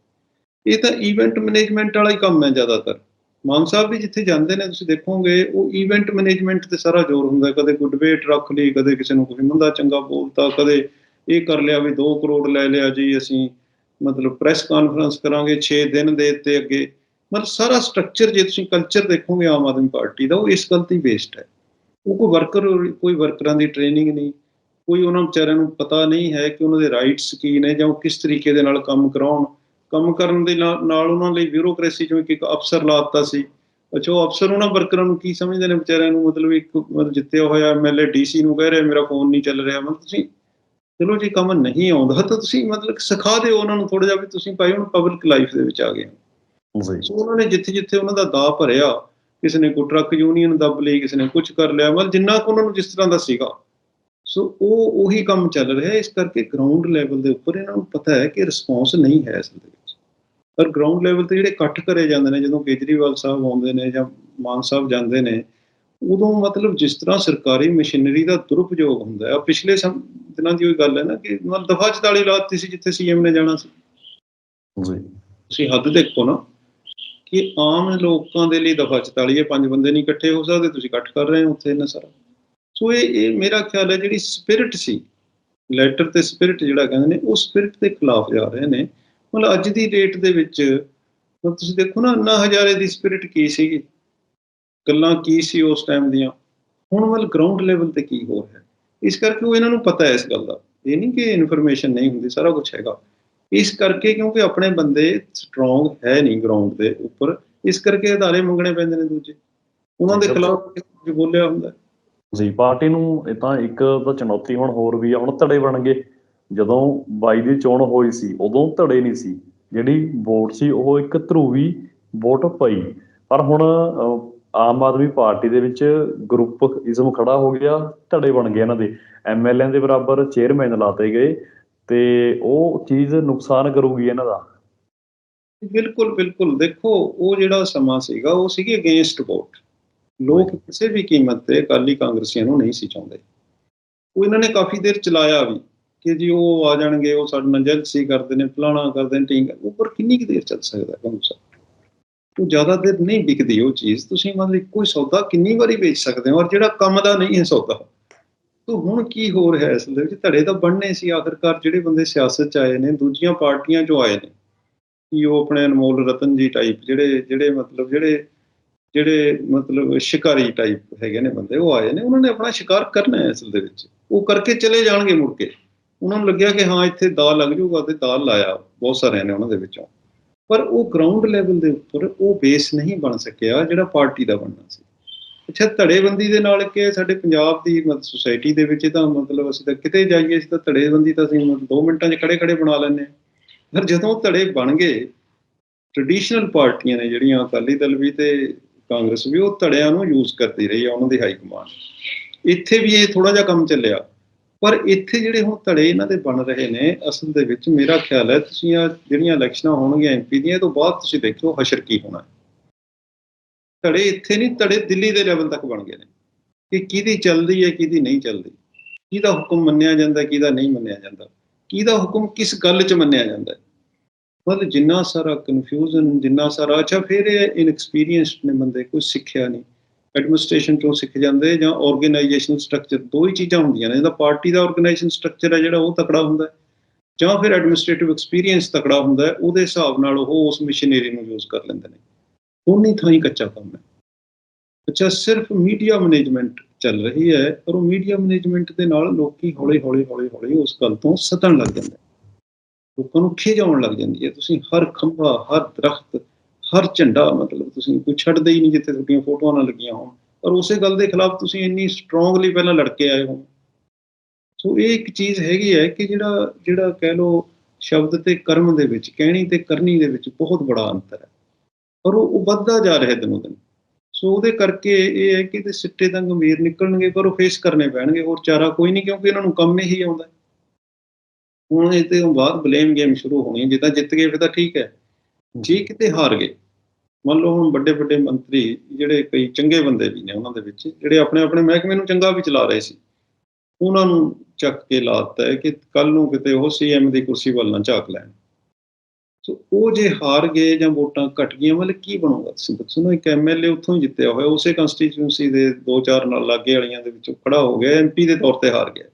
ਇਹ ਤਾਂ ਇਵੈਂਟ ਮੈਨੇਜਮੈਂਟ ਵਾਲਾ ਹੀ ਕੰਮ ਹੈ ਜ਼ਿਆਦਾਤਰ। ਮਾਨ ਸਾਹਿਬ ਵੀ ਜਿੱਥੇ ਜਾਂਦੇ ਨੇ, ਤੁਸੀਂ ਦੇਖੋਗੇ, ਉਹ ਇਵੈਂਟ ਮੈਨੇਜਮੈਂਟ ਤੇ ਸਾਰਾ ਜ਼ੋਰ ਹੁੰਦਾ। ਕਦੇ ਕੋਈ ਡਿਬੇਟ ਰੱਖ ਲਈ, ਕਦੇ ਕਿਸੇ ਨੂੰ ਕੋਈ ਮੰਦਾ ਚੰਗਾ ਬੋਲਤਾ, ਕਦੇ ਇਹ ਕਰ ਲਿਆ ਵੀ 2 ਕਰੋੜ ਲੈ ਲਿਆ ਜੀ, ਅਸੀਂ ਮਤਲਬ ਪ੍ਰੈਸ ਕਾਨਫਰੰਸ ਕਰਾਂਗੇ 6 ਦਿਨ ਦੇ ਤੇ ਅੱਗੇ। ਮਤਲਬ ਸਾਰਾ ਸਟਰਕਚਰ ਜੇ ਤੁਸੀਂ ਕਲਚਰ ਦੇਖੋਗੇ ਆਮ ਆਦਮੀ ਪਾਰਟੀ ਦਾ, ਉਹ ਇਸ ਗੱਲ ਤੇ ਬੇਸਡ ਹੈ। ਉਹ ਕੋਈ ਵਰਕਰ ਕੋਈ ਵਰਕਰਾਂ ਦੀ ਟ੍ਰੇਨਿੰਗ ਨਹੀਂ। ਕੋਈ ਉਹਨਾਂ ਵਿਚਾਰਿਆਂ ਨੂੰ ਪਤਾ ਨਹੀਂ ਹੈ ਕਿ ਉਹਨਾਂ ਦੇ ਰਾਈਟਸ ਕੀ ਨੇ ਜਾਂ ਉਹ ਕਿਸ ਤਰੀਕੇ ਦੇ ਨਾਲ ਕੰਮ ਕਰਾਉਣ। ਕੰਮ ਕਰਨ ਦੇ ਨਾਲ ਉਹਨਾਂ ਲਈ ਬਿਊਰੋਕ੍ਰੇਸੀ ਚੋਂ ਇੱਕ ਇੱਕ ਅਫਸਰ ਲਾਤਾ ਸੀ। ਅੱਛਾ ਉਹ ਅਫਸਰ ਉਹਨਾਂ ਵਰਕਰਾਂ ਨੂੰ ਕੀ ਸਮਝਦੇ ਨੇ? ਵਿਚਾਰਿਆਂ ਨੂੰ ਮਤਲਬ ਇੱਕ ਮਤਲਬ ਜਿੱਤਿਆ ਹੋਇਆ ਐਮਐਲਏ ਡੀਸੀ ਨੂੰ ਕਹਿ ਰਿਹਾ ਮੇਰਾ ਫੋਨ ਨਹੀਂ ਚੱਲ ਰਿਹਾ। ਮਤਲਬ ਤੁਸੀਂ ਚਲੋ ਜੀ ਕੰਮ ਨਹੀਂ ਆਉਂਦਾ ਤਾਂ ਤੁਸੀਂ ਮਤਲਬ ਸਿਖਾ ਦਿਓ ਉਹਨਾਂ ਨੂੰ ਥੋੜਾ ਜਿਹਾ ਵੀ ਤੁਸੀਂ ਭਾਈ ਹੁਣ ਪਬਲਿਕ ਲਾਈਫ ਦੇ ਵਿੱਚ ਆ ਗਏ। ਜੀ। ਸੋ ਉਹਨਾਂ ਨੇ ਜਿੱਥੇ ਜਿੱਥੇ ਉਹਨਾਂ ਦਾ ਦਾਅ ਭਰਿਆ ਕਿਸੇ ਨੇ ਕੋਈ ਟਰੱਕ ਯੂਨੀਅਨ ਦੱਬ ਲਈ ਕਿਸੇ ਨੇ ਕੁਝ ਕਰ ਲਿਆ ਮਤਲਬ ਜਿੰਨਾ ਕੁ ਉਹਨਾਂ ਨੂੰ ਜਿਸ ਤਰ੍ਹਾਂ ਦਾ ਸੀਗਾ। ਸੋ ਉਹ ਉਹੀ ਕੰਮ ਚੱਲ ਰਿਹਾ। ਇਸ ਕਰਕੇ ਗਰਾਊਂਡ ਲੈਵਲ ਦੇ ਉੱਪਰ ਇਹਨਾਂ ਨੂੰ ਪਤਾ ਹੈ ਕਿ ਰਿਸਪੌਂਸ ਨਹੀਂ ਹੈ ਅਸਲ ਦੇ ਪਰ ਗਰਾਊਂਡ ਲੈਵਲ ਤੇ ਜਿਹੜੇ ਇਕੱਠ ਕਰੇ ਜਾਂਦੇ ਨੇ ਜਦੋਂ ਕੇਜਰੀਵਾਲ ਸਾਹਿਬ ਆਉਂਦੇ ਨੇ ਜਾਂ ਮਾਨ ਸਾਹਿਬ ਜਾਂਦੇ ਨੇ ਉਦੋਂ ਮਤਲਬ ਜਿਸ ਤਰ੍ਹਾਂ ਸਰਕਾਰੀ ਮਸ਼ੀਨਰੀ ਦਾ ਦੁਰਉਪਯੋਗ ਹੁੰਦਾ ਹੈ ਪਿਛਲੇ ਸਮ ਦਿਨਾਂ ਦੀ ਉਹ ਗੱਲ ਹੈ ਨਾ ਕਿ ਮਤਲਬ ਦਫਾ 44 ਲਾਤੀ ਸੀ ਜਿੱਥੇ ਸੀਐਮ ਨੇ ਜਾਣਾ ਸੀ। ਜੀ। ਤੁਸੀਂ ਹੱਦ ਦੇਖੋ ਨਾ ਕਿ ਆਮ ਲੋਕਾਂ ਦੇ ਲਈ ਦਫਾ 44 ਹੈ ਪੰਜ ਬੰਦੇ ਨਹੀਂ ਇਕੱਠੇ ਹੋ ਸਕਦੇ ਤੁਸੀਂ ਇਕੱਠ ਕਰ ਰਹੇ ਹੋ ਉੱਥੇ ਇੰਨਾ ਸਾਰਾ। ਸੋ ਇਹ ਇਹ ਮੇਰਾ ਖਿਆਲ ਹੈ ਜਿਹੜੀ ਸਪਿਰਿਟ ਸੀ ਲੈਟਰ ਤੇ ਸਪਿਰਿਟ ਜਿਹੜਾ ਕਹਿੰਦੇ ਨੇ ਉਹ ਸਪਿਰਿਟ ਦੇ ਖਿਲਾਫ ਜਾ ਰਹੇ ਨੇ। ਮਤਲਬ ਅੱਜ ਦੀ ਡੇਟ ਦੇ ਵਿੱਚ ਤੁਸੀਂ ਦੇਖੋ ਨਾ ਅੰਨਾ ਹਜ਼ਾਰੇ ਦੀ ਸਪਿਰਿਟ ਕੀ ਸੀਗੀ? ਗੱਲਾਂ ਕੀ ਸੀ ਉਸ ਟਾਈਮ ਦੀਆਂ? ਹੁਣ ਮਤਲਬ ਗਰਾਊਂਡ ਲੈਵਲ ਤੇ ਕੀ ਹੋ ਰਿਹਾ? ਇਸ ਕਰਕੇ ਉਹ ਇਹਨਾਂ ਨੂੰ ਪਤਾ ਹੈ ਇਸ ਗੱਲ ਦਾ। ਇਹ ਨਹੀਂ ਕਿ ਇਨਫੋਰਮੇਸ਼ਨ ਨਹੀਂ ਹੁੰਦੀ ਸਾਰਾ ਕੁਝ ਹੈਗਾ। ਇਸ ਕਰਕੇ ਕਿਉਂਕਿ ਆਪਣੇ ਬੰਦੇ ਸਟਰੋਂਗ ਹੈ ਨਹੀਂ ਗਰਾਊਂਡ ਦੇ ਉੱਪਰ ਇਸ ਕਰਕੇ ਅਦਾਰੇ ਮੰਗਣੇ ਪੈਂਦੇ ਨੇ ਦੂਜੇ। ਉਹਨਾਂ ਦੇ ਖਿਲਾਫ ਜੋ ਬੋਲਿਆ ਹੁੰਦਾ। ਜੀ ਪਾਰਟੀ ਨੂੰ ਇਹ ਤਾਂ ਇੱਕ ਤਾਂ ਚੁਣੌਤੀ ਹੁਣ ਹੋਰ ਵੀ ਆ ਹੁਣ ਧੜੇ ਬਣ ਗਏ। ਜਦੋਂ 22 ਦੀ ਚੋਣ ਹੋਈ ਸੀ ਉਦੋਂ ਧੜੇ ਨਹੀਂ ਸੀ। ਜਿਹੜੀ ਵੋਟ ਸੀ ਉਹ ਇੱਕ ਧਰੂਵੀ ਵੋਟ ਪਈ। ਪਰ ਹੁਣ ਆਮ ਆਦਮੀ ਪਾਰਟੀ ਦੇ ਵਿੱਚ ਗਰੁੱਪ ਇਜ਼ਮ ਖੜਾ ਹੋ ਗਿਆ ਧੜੇ ਬਣ ਗਏ ਇਹਨਾਂ ਦੇ। ਐਮਐਲਏ ਦੇ ਬਰਾਬਰ ਚੇਅਰਮੈਨ ਲਾਤੇ ਗਏ ਤੇ ਉਹ ਚੀਜ਼ ਨੁਕਸਾਨ ਕਰੂਗੀ ਇਹਨਾਂ ਦਾ। ਬਿਲਕੁਲ ਬਿਲਕੁਲ। ਦੇਖੋ ਉਹ ਜਿਹੜਾ ਸਮਾਂ ਸੀਗਾ ਉਹ ਸੀਗੀ ਅਗੇਂਸਟ ਵੋਟ ਲੋਕ ਕਿਸੇ ਵੀ ਕੀਮਤ ਤੇ ਅਕਾਲੀ ਕਾਂਗਰਸੀਆਂ ਨੂੰ ਨਹੀਂ ਸੀ ਚਾਹੁੰਦੇ। ਉਹ ਇਹਨਾਂ ਨੇ ਕਾਫੀ ਦੇਰ ਚਲਾਇਆ ਵੀ। ਕਿ ਜੀ ਉਹ ਆ ਜਾਣਗੇ, ਉਹ ਸਾਡੇ ਨਾਲ ਜੈਲਸੀ ਕਰਦੇ ਨੇ, ਫਲਾਣਾ ਕਰਦੇ ਨੇ ਠੀਕ ਉੱਪਰ ਕਿੰਨੀ ਕੁ ਦੇਰ ਚੱਲ ਸਕਦਾ ਹੈ ਕੰਸਾ ਉਹ ਜ਼ਿਆਦਾ ਦੇਰ ਨਹੀਂ ਵਿਕਦੀ ਉਹ ਚੀਜ਼। ਤੁਸੀਂ ਮਤਲਬ ਕੋਈ ਸੌਦਾ ਕਿੰਨੀ ਵਾਰੀ ਵੇਚ ਸਕਦੇ ਹੋ, ਔਰ ਜਿਹੜਾ ਕੰਮ ਦਾ ਨਹੀਂ ਹੈ ਸੌਦਾ। ਤੋ ਹੁਣ ਕੀ ਹੋ ਰਿਹਾ ਇਸ ਦੇ ਵਿੱਚ? ਧੜੇ ਤਾਂ ਬਣਨੇ ਸੀ ਆਖਰਕਾਰ, ਜਿਹੜੇ ਬੰਦੇ ਸਿਆਸਤ ਚ ਆਏ ਨੇ, ਦੂਜੀਆਂ ਪਾਰਟੀਆਂ ਚੋਂ ਆਏ ਨੇ। ਕਿ ਉਹ ਆਪਣੇ ਅਨਮੋਲ ਰਤਨ ਜੀ ਟਾਈਪ ਜਿਹੜੇ ਜਿਹੜੇ ਮਤਲਬ, ਜਿਹੜੇ ਜਿਹੜੇ ਮਤਲਬ ਸ਼ਿਕਾਰੀ ਟਾਈਪ ਹੈਗੇ ਨੇ ਬੰਦੇ, ਉਹ ਆਏ ਨੇ। ਉਹਨਾਂ ਨੇ ਆਪਣਾ ਸ਼ਿਕਾਰ ਕਰਨਾ ਹੈ ਅਸਲ ਦੇ ਵਿੱਚ। ਉਹ ਕਰਕੇ ਚਲੇ ਜਾਣਗੇ ਮੁੜ ਕੇ। ਉਹਨਾਂ ਨੂੰ ਲੱਗਿਆ ਕਿ ਹਾਂ, ਇੱਥੇ ਦਾ ਲੱਗ ਜਾਊਗਾ ਤੇ ਦਾ ਲਾਇਆ। ਬਹੁਤ ਸਾਰਿਆਂ ਨੇ ਉਹਨਾਂ ਦੇ ਵਿੱਚੋਂ। ਪਰ ਉਹ ਗਰਾਊਂਡ ਲੈਵਲ ਦੇ ਉੱਪਰ ਉਹ ਬੇਸ ਨਹੀਂ ਬਣ ਸਕਿਆ, ਜਿਹੜਾ ਪਾਰਟੀ ਦਾ ਬਣਨਾ ਸੀ। ਅੱਛਾ, ਧੜੇਬੰਦੀ ਦੇ ਨਾਲ ਕਿ ਸਾਡੇ ਪੰਜਾਬ ਦੀ ਮਤ ਸੁਸਾਇਟੀ ਦੇ ਵਿੱਚ ਤਾਂ ਮਤਲਬ ਅਸੀਂ ਤਾਂ ਕਿਤੇ ਜਾਈਏ, ਅਸੀਂ ਤਾਂ ਧੜੇਬੰਦੀ ਤਾਂ ਅਸੀਂ 2 ਮਿੰਟਾਂ 'ਚ ਖੜੇ ਖੜੇ ਬਣਾ ਲੈਂਦੇ ਹਾਂ। ਪਰ ਜਦੋਂ ਧੜੇ ਬਣ ਗਏ ਟ੍ਰੈਡੀਸ਼ਨਲ ਪਾਰਟੀਆਂ ਨੇ ਜਿਹੜੀਆਂ ਅਕਾਲੀ ਦਲ ਵੀ ਤੇ ਕਾਂਗਰਸ ਵੀ, ਉਹ ਧੜਿਆਂ ਨੂੰ ਯੂਜ਼ ਕਰਦੀ ਰਹੀ ਆ, ਉਹਨਾਂ ਦੀ ਹਾਈ ਕਮਾਂਡ ਇੱਥੇ ਵੀ ਇਹ ਥੋੜਾ ਜਿਹਾ ਕੰਮ ਚੱਲਿਆ। ਪਰ ਇੱਥੇ ਜਿਹੜੇ ਹੁਣ ਧੜੇ ਇਹਨਾਂ ਦੇ ਬਣ ਰਹੇ ਨੇ, ਅਸਲ ਦੇ ਵਿੱਚ ਮੇਰਾ ਖਿਆਲ ਹੈ ਤੁਸੀਂ ਆ ਜਿਹੜੀਆਂ ਇਲੈਕਸ਼ਨਾਂ ਹੋਣਗੀਆਂ ਐਮਪੀ ਦੀਆਂ, ਇਹ ਤੋਂ ਬਾਅਦ ਤੁਸੀਂ ਦੇਖਿਓ ਹਸ਼ਰ ਕੀ ਹੋਣਾ। ਹੈ ਧੜੇ ਇੱਥੇ ਨਹੀਂ, ਧੜੇ ਦਿੱਲੀ ਦੇ ਲੈਵਲ ਤੱਕ ਬਣ ਗਏ ਨੇ। ਕਿ ਕਿਹਦੀ ਚੱਲਦੀ ਹੈ, ਕਿਹਦੀ ਨਹੀਂ ਚੱਲਦੀ। ਕਿਹਦਾ ਹੁਕਮ ਮੰਨਿਆ ਜਾਂਦਾ, ਕਿਹਦਾ ਨਹੀਂ ਮੰਨਿਆ ਜਾਂਦਾ। ਕਿਹਦਾ ਹੁਕਮ ਕਿਸ ਗੱਲ 'ਚ ਮੰਨਿਆ ਜਾਂਦਾ ਹੈ। ਮਤਲਬ ਜਿੰਨਾ ਸਾਰਾ ਕਨਫਿਊਜ਼ਨ ਜਿੰਨਾ ਸਾਰਾ, ਅੱਛਾ, ਫਿਰ ਇਹ ਇਨਐਕਸਪੀਰੀਅੰਸਡ ਨੇ ਬੰਦੇ ਕੁਝ ਸਿੱਖਿਆ ਨਹੀਂ। ਐਡਮਿਨਿਸਟ੍ਰੇਸ਼ਨ ਚੋਂ ਸਿੱਖ ਜਾਂਦੇ ਜਾਂ ਆਰਗੇਨਾਈਜੇਸ਼ਨ ਸਟਰਕਚਰ ਦੋ ਹੀ ਚੀਜ਼ਾਂ ਹੁੰਦੀਆਂ ਨੇ, ਜਿਹਦਾ ਪਾਰਟੀ ਦਾ ਆਰਗੇਨਾਈਜੇਸ਼ਨ ਸਟਰਕਚਰ ਹੈ ਜਿਹੜਾ ਉਹ ਤਕੜਾ ਹੁੰਦਾ ਜਾਂ ਫਿਰ ਐਡਮਿਨਿਸਟ੍ਰੇਟਿਵ ਐਕਸਪੀਰੀਅੰਸ ਤਕੜਾ ਹੁੰਦਾ ਉਹਦੇ ਹਿਸਾਬ ਨਾਲ ਉਹ ਉਸ ਮਸ਼ੀਨਰੀ ਨੂੰ ਯੂਜ਼ ਕਰ ਲੈਂਦੇ ਨੇ। ਉਨੀ ਥਾਂ ਹੀ ਕੱਚਾ ਕੰਮ ਹੈ। ਅੱਛਾ, ਸਿਰਫ ਮੀਡੀਆ ਮੈਨੇਜਮੈਂਟ ਚੱਲ ਰਹੀ ਹੈ, ਪਰ ਉਹ ਮੀਡੀਆ ਮੈਨੇਜਮੈਂਟ ਦੇ ਨਾਲ ਲੋਕੀ ਹੌਲੀ ਹੌਲੀ ਹੌਲੀ ਹੌਲੀ ਉਸ ਗੱਲ ਤੋਂ ਸਤਣ ਲੱਗ ਜਾਂਦੇ ਲੋਕਾਂ ਨੂੰ ਖਿਜ ਆਉਣ ਲੱਗ ਜਾਂਦੀ ਹੈ, ਤੁਸੀਂ ਹਰ ਖੰਭਾ, ਹਰ ਦਰਖਤ ਹਰ ਝੰਡਾ ਮਤਲਬ ਤੁਸੀਂ ਕੋਈ ਛੱਡਦੇ ਹੀ ਨਹੀਂ ਜਿੱਥੇ ਤੁਹਾਡੀਆਂ ਫੋਟੋਆਂ ਨਾ ਲੱਗੀਆਂ ਹੋਣ। ਪਰ ਉਸੇ ਗੱਲ ਦੇ ਖਿਲਾਫ ਤੁਸੀਂ ਇੰਨੀ ਸਟਰੋਂਗਲੀ ਪਹਿਲਾਂ ਲੜ ਕੇ ਆਏ ਹੋ। ਸੋ ਇਹ ਇੱਕ ਚੀਜ਼ ਹੈਗੀ ਹੈ ਕਿ ਜਿਹੜਾ ਜਿਹੜਾ ਕਹਿ ਲੋ ਸ਼ਬਦ ਤੇ ਕਰਮ ਦੇ ਵਿੱਚ, ਕਹਿਣੀ ਤੇ ਕਰਨੀ ਦੇ ਵਿੱਚ ਬਹੁਤ ਬੜਾ ਅੰਤਰ ਹੈ। ਪਰ ਉਹ ਵੱਧਦਾ ਜਾ ਰਿਹਾ ਦਿਨੋਂ ਦਿਨ। ਸੋ ਉਹਦੇ ਕਰਕੇ ਇਹ ਹੈ ਕਿ ਤੇ ਸਿੱਟੇ ਤਾਂ ਗੰਭੀਰ ਨਿਕਲਣਗੇ, ਪਰ ਉਹ ਫੇਸ ਕਰਨੇ ਪੈਣਗੇ। ਹੋਰ ਚਾਰਾ ਕੋਈ ਨਹੀਂ, ਕਿਉਂਕਿ ਇਹਨਾਂ ਨੂੰ ਕੰਮ ਇਹੀ ਆਉਂਦਾ। ਹੁਣ ਇਹ ਤੇ ਬਾਅਦ ਬਲੇਮ ਗੇਮ ਸ਼ੁਰੂ ਹੋਣੀ ਜੇ ਤਾਂ ਜਿੱਤ ਗਏ ਫਿਰ ਤਾਂ ਠੀਕ ਹੈ। ਜੇ ਕਿਤੇ ਹਾਰ ਗਏ, ਮੰਨ ਲਓ ਹੁਣ ਵੱਡੇ ਵੱਡੇ ਮੰਤਰੀ ਜਿਹੜੇ ਕਈ ਚੰਗੇ ਬੰਦੇ ਵੀ ਨੇ ਉਹਨਾਂ ਦੇ ਵਿੱਚ, ਜਿਹੜੇ ਆਪਣੇ ਆਪਣੇ ਮਹਿਕਮੇ ਨੂੰ ਚੰਗਾ ਵੀ ਚਲਾ ਰਹੇ ਸੀ, ਉਹਨਾਂ ਨੂੰ ਚੱਕ ਕੇ ਲਾਤਾ ਹੈ ਕਿ ਕੱਲ ਨੂੰ ਕਿਤੇ ਉਹ ਸੀਐਮ ਦੀ ਕੁਰਸੀ ਵੱਲ ਨਾ ਝਾਕ ਲੈਣ। ਸੋ ਉਹ ਜੇ ਹਾਰ ਗਏ ਜਾਂ ਵੋਟਾਂ ਘਟ ਗਈਆਂ, ਮਤਲਬ ਕੀ ਬਣੂਗਾ? ਤੁਸੀਂ ਦੱਸੋ ਨਾ, ਇੱਕ ਐਮਐਲਏ ਉੱਥੋਂ ਹੀ ਜਿੱਤਿਆ ਹੋਇਆ, ਉਸੇ ਕੰਸਟੀਚੁਐਂਸੀ ਦੇ ਦੋ ਚਾਰ ਨਾਲ ਲਾਗੇ ਵਾਲੀਆਂ ਦੇ ਵਿੱਚੋਂ ਖੜਾ ਹੋ ਗਿਆ ਐਮਪੀ ਦੇ ਤੌਰ ਤੇ ਹਾਰ ਗਿਆ।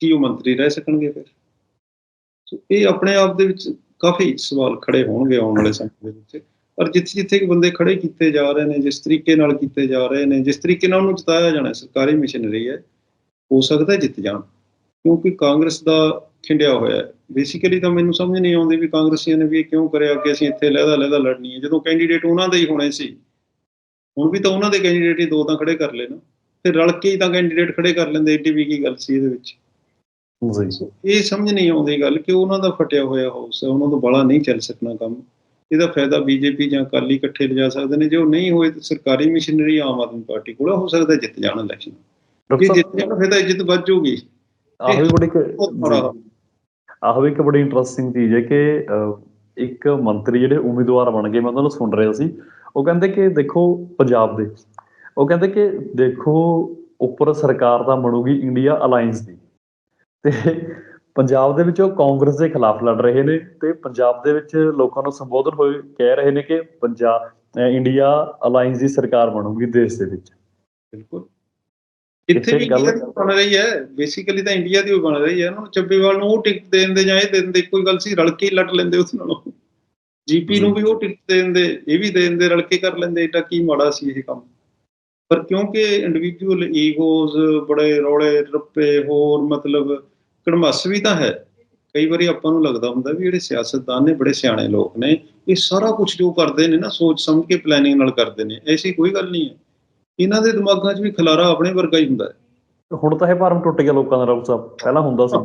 ਕੀ ਉਹ ਮੰਤਰੀ ਰਹਿ ਸਕਣਗੇ ਫਿਰ? ਸੋ ਇਹ ਆਪਣੇ ਆਪ ਦੇ ਵਿੱਚ ਕਾਫੀ ਸਵਾਲ ਖੜੇ ਹੋਣਗੇ ਆਉਣ ਵਾਲੇ ਸਮੇਂ ਦੇ ਵਿੱਚ। ਪਰ ਜਿੱਥੇ ਜਿੱਥੇ ਕਿ ਬੰਦੇ ਖੜੇ ਕੀਤੇ ਜਾ ਰਹੇ ਨੇ, ਜਿਸ ਤਰੀਕੇ ਨਾਲ ਕੀਤੇ ਜਾ ਰਹੇ ਨੇ, ਜਿਸ ਤਰੀਕੇ ਨਾਲ ਉਹਨੂੰ ਜਿਤਾਇਆ ਜਾਣਾ, ਸਰਕਾਰੀ ਮਿਸ਼ਨਰੀ ਹੈ, ਹੋ ਸਕਦਾ ਜਿੱਤ ਜਾਣ। ਕਿਉਂਕਿ ਕਾਂਗਰਸ ਦਾ ਖਿੰਡਿਆ ਹੋਇਆ ਹੈ। ਬੇਸਿਕਲੀ ਤਾਂ ਮੈਨੂੰ ਸਮਝ ਨਹੀਂ ਆਉਂਦੀ ਵੀ ਕਾਂਗਰਸੀਆਂ ਨੇ ਵੀ ਇਹ ਕਿਉਂ ਕਰਿਆ ਕਿ ਅਸੀਂ ਇੱਥੇ ਲਹਿਦਾ ਲਹਿਦਾ ਲੜਨੀ ਹੈ। ਜਦੋਂ ਕੈਂਡੀਡੇਟ ਉਹਨਾਂ ਦੇ ਹੀ ਹੋਣੇ ਸੀ, ਹੁਣ ਵੀ ਤਾਂ ਉਹਨਾਂ ਦੇ ਕੈਂਡੀਡੇਟ ਹੀ ਦੋ ਤਾਂ ਖੜੇ ਕਰ ਲਏ ਨਾ। ਤੇ ਰਲ ਕੇ ਹੀ ਤਾਂ ਕੈਂਡੀਡੇਟ ਖੜੇ ਕਰ ਲੈਂਦੇ, ਏਡੀ ਵੀ ਕੀ ਗੱਲ ਸੀ ਇਹਦੇ ਵਿੱਚ। ਇਹ ਸਮਝ ਨਹੀਂ ਆਉਂਦੀ ਗੱਲ ਕਿ ਉਹਨਾਂ ਦਾ ਫਟਿਆ ਹੋਇਆ ਹਾਊਸ ਹੈ ਉਹਨਾਂ ਤੋਂ ਬੜਾ ਨਹੀਂ ਚੱਲ ਸਕਣਾ ਕੰਮ। ਇਹਦਾ ਫਾਇਦਾ ਬੀਜੇਪੀ ਜਾਂ ਅਕਾਲੀ ਇਕੱਠੇ ਲਿਜਾ ਸਕਦੇ ਨੇ ਜੇ ਉਹ ਨਹੀਂ ਹੋਏ ਤਾਂ ਸਰਕਾਰੀ ਮਸ਼ੀਨਰੀ ਆਮ ਆਦਮੀ ਪਾਰਟੀ ਕੋਲ ਹੈ, ਸਕਦਾ ਜਿੱਤ ਜਾਣ ਇਲੈਕਸ਼ਨ ਜੇ ਜਿੱਤ ਜਾਣ ਫਿਰ ਤਾਂ ਇੱਜ਼ਤ ਵੱਧ ਜਾਊਗੀ ਆਹ ਵੀ ਬੜੀ। ਆਹ ਵੀ ਇੱਕ ਬੜੀ ਇੰਟਰਸਟਿੰਗ ਚੀਜ਼ ਹੈ ਕਿ ਇੱਕ ਮੰਤਰੀ ਜਿਹੜੇ ਉਮੀਦਵਾਰ ਬਣ ਗਏ ਮੈਂ ਉਹਨਾਂ ਨੂੰ ਸੁਣ ਰਿਹਾ ਸੀ। ਉਹ ਕਹਿੰਦੇ ਕਿ ਦੇਖੋ ਪੰਜਾਬ ਦੇ। ਉਹ ਕਹਿੰਦੇ ਕਿ ਦੇਖੋ ਉੱਪਰ ਸਰਕਾਰ ਤਾਂ ਬਣੂਗੀ ਇੰਡੀਆ ਅਲਾਈਅੰਸ ਦੀ। ਤੇ ਪੰਜਾਬ ਦੇ ਵਿੱਚ ਉਹ ਕਾਂਗਰਸ ਦੇ ਖਿਲਾਫ ਲੜ ਰਹੇ ਨੇ ਤੇ ਪੰਜਾਬ ਦੇ ਵਿੱਚ ਲੋਕਾਂ ਨੂੰ ਸੰਬੋਧਨ ਹੋਏ ਕਹਿ ਰਹੇ ਨੇ ਕਿ ਪੰਜਾਬ ਇੰਡੀਆ ਅਲਾਈਅੰਸ ਦੀ ਸਰਕਾਰ ਬਣੂਗੀ ਦੇਸ਼ ਦੇ ਵਿੱਚ। ਬਿਲਕੁਲ। ਇੱਥੇ ਵੀ ਗੱਲ- ਦੀ ਬਣ ਰਹੀ ਹੈ। ਬੇਸਿਕਲੀ ਤਾਂ ਇੰਡੀਆ ਦੀ ਹੋਈ ਬਣ ਰਹੀ ਹੈ। ਉਹਨਾਂ ਨੂੰ ਚੱਬੇਵਾਲ ਨੂੰ ਉਹ ਟਿਕਟ ਦੇ ਦਿੰਦੇ ਜਾਂ ਇਹ ਦੇ ਕੋਈ ਗੱਲ ਸੀ ਰਲ ਕੇ ਹੀ ਲੜ ਲੈਂਦੇ ਉਸ ਨਾਲੋਂ। ਜੀਪੀ ਨੂੰ ਵੀ ਉਹ ਟਿਕਟ ਦੇ ਦਿੰਦੇ ਇਹ ਵੀ ਦੇ ਦਿੰਦੇ ਰਲ ਕੇ ਕਰ ਲੈਂਦੇ। ਏਡਾ ਕੀ ਮਾੜਾ ਸੀ ਇਹ ਕੰਮ। ਪਰ ਕਿਉਂਕਿ ਇੰਡੀਵਿਜੂਅਲ ਈਗੋਜ਼ ਬੜੇ ਰੌਲੇ ਰੱਪੇ ਹੋਰ ਮਤਲਬ ਕੜਮਸ ਵੀ ਤਾਂ ਹੈ। ਕਈ ਵਾਰੀ ਆਪਾਂ ਨੂੰ ਲੱਗਦਾ ਹੁੰਦਾ ਵੀ ਜਿਹੜੇ ਸਿਆਸਤਦਾਨ ਨੇ ਬੜੇ ਸਿਆਣੇ ਲੋਕ ਨੇ ਇਹ ਸਾਰਾ ਕੁਝ ਜੋ ਕਰਦੇ ਨੇ ਨਾ ਸੋਚ ਸਮਝ ਕੇ ਪਲੈਨਿੰਗ ਨਾਲ ਕਰਦੇ ਨੇ ਐਸੀ ਕੋਈ ਗੱਲ ਨਹੀਂ ਹੈ। ਇਹਨਾਂ ਦੇ ਦਿਮਾਗਾਂ 'ਚ ਵੀ ਖਲਾਰਾ ਆਪਣੇ ਵਰਗਾ ਹੀ ਹੁੰਦਾ ਹੈ। ਹੁਣ ਤਾਂ ਇਹ ਭਰਮ ਟੁੱਟ ਗਿਆ ਲੋਕਾਂ ਦਾ ਡਾਕਟਰ ਸਾਹਿਬ। ਪਹਿਲਾਂ ਹੁੰਦਾ ਸੀ।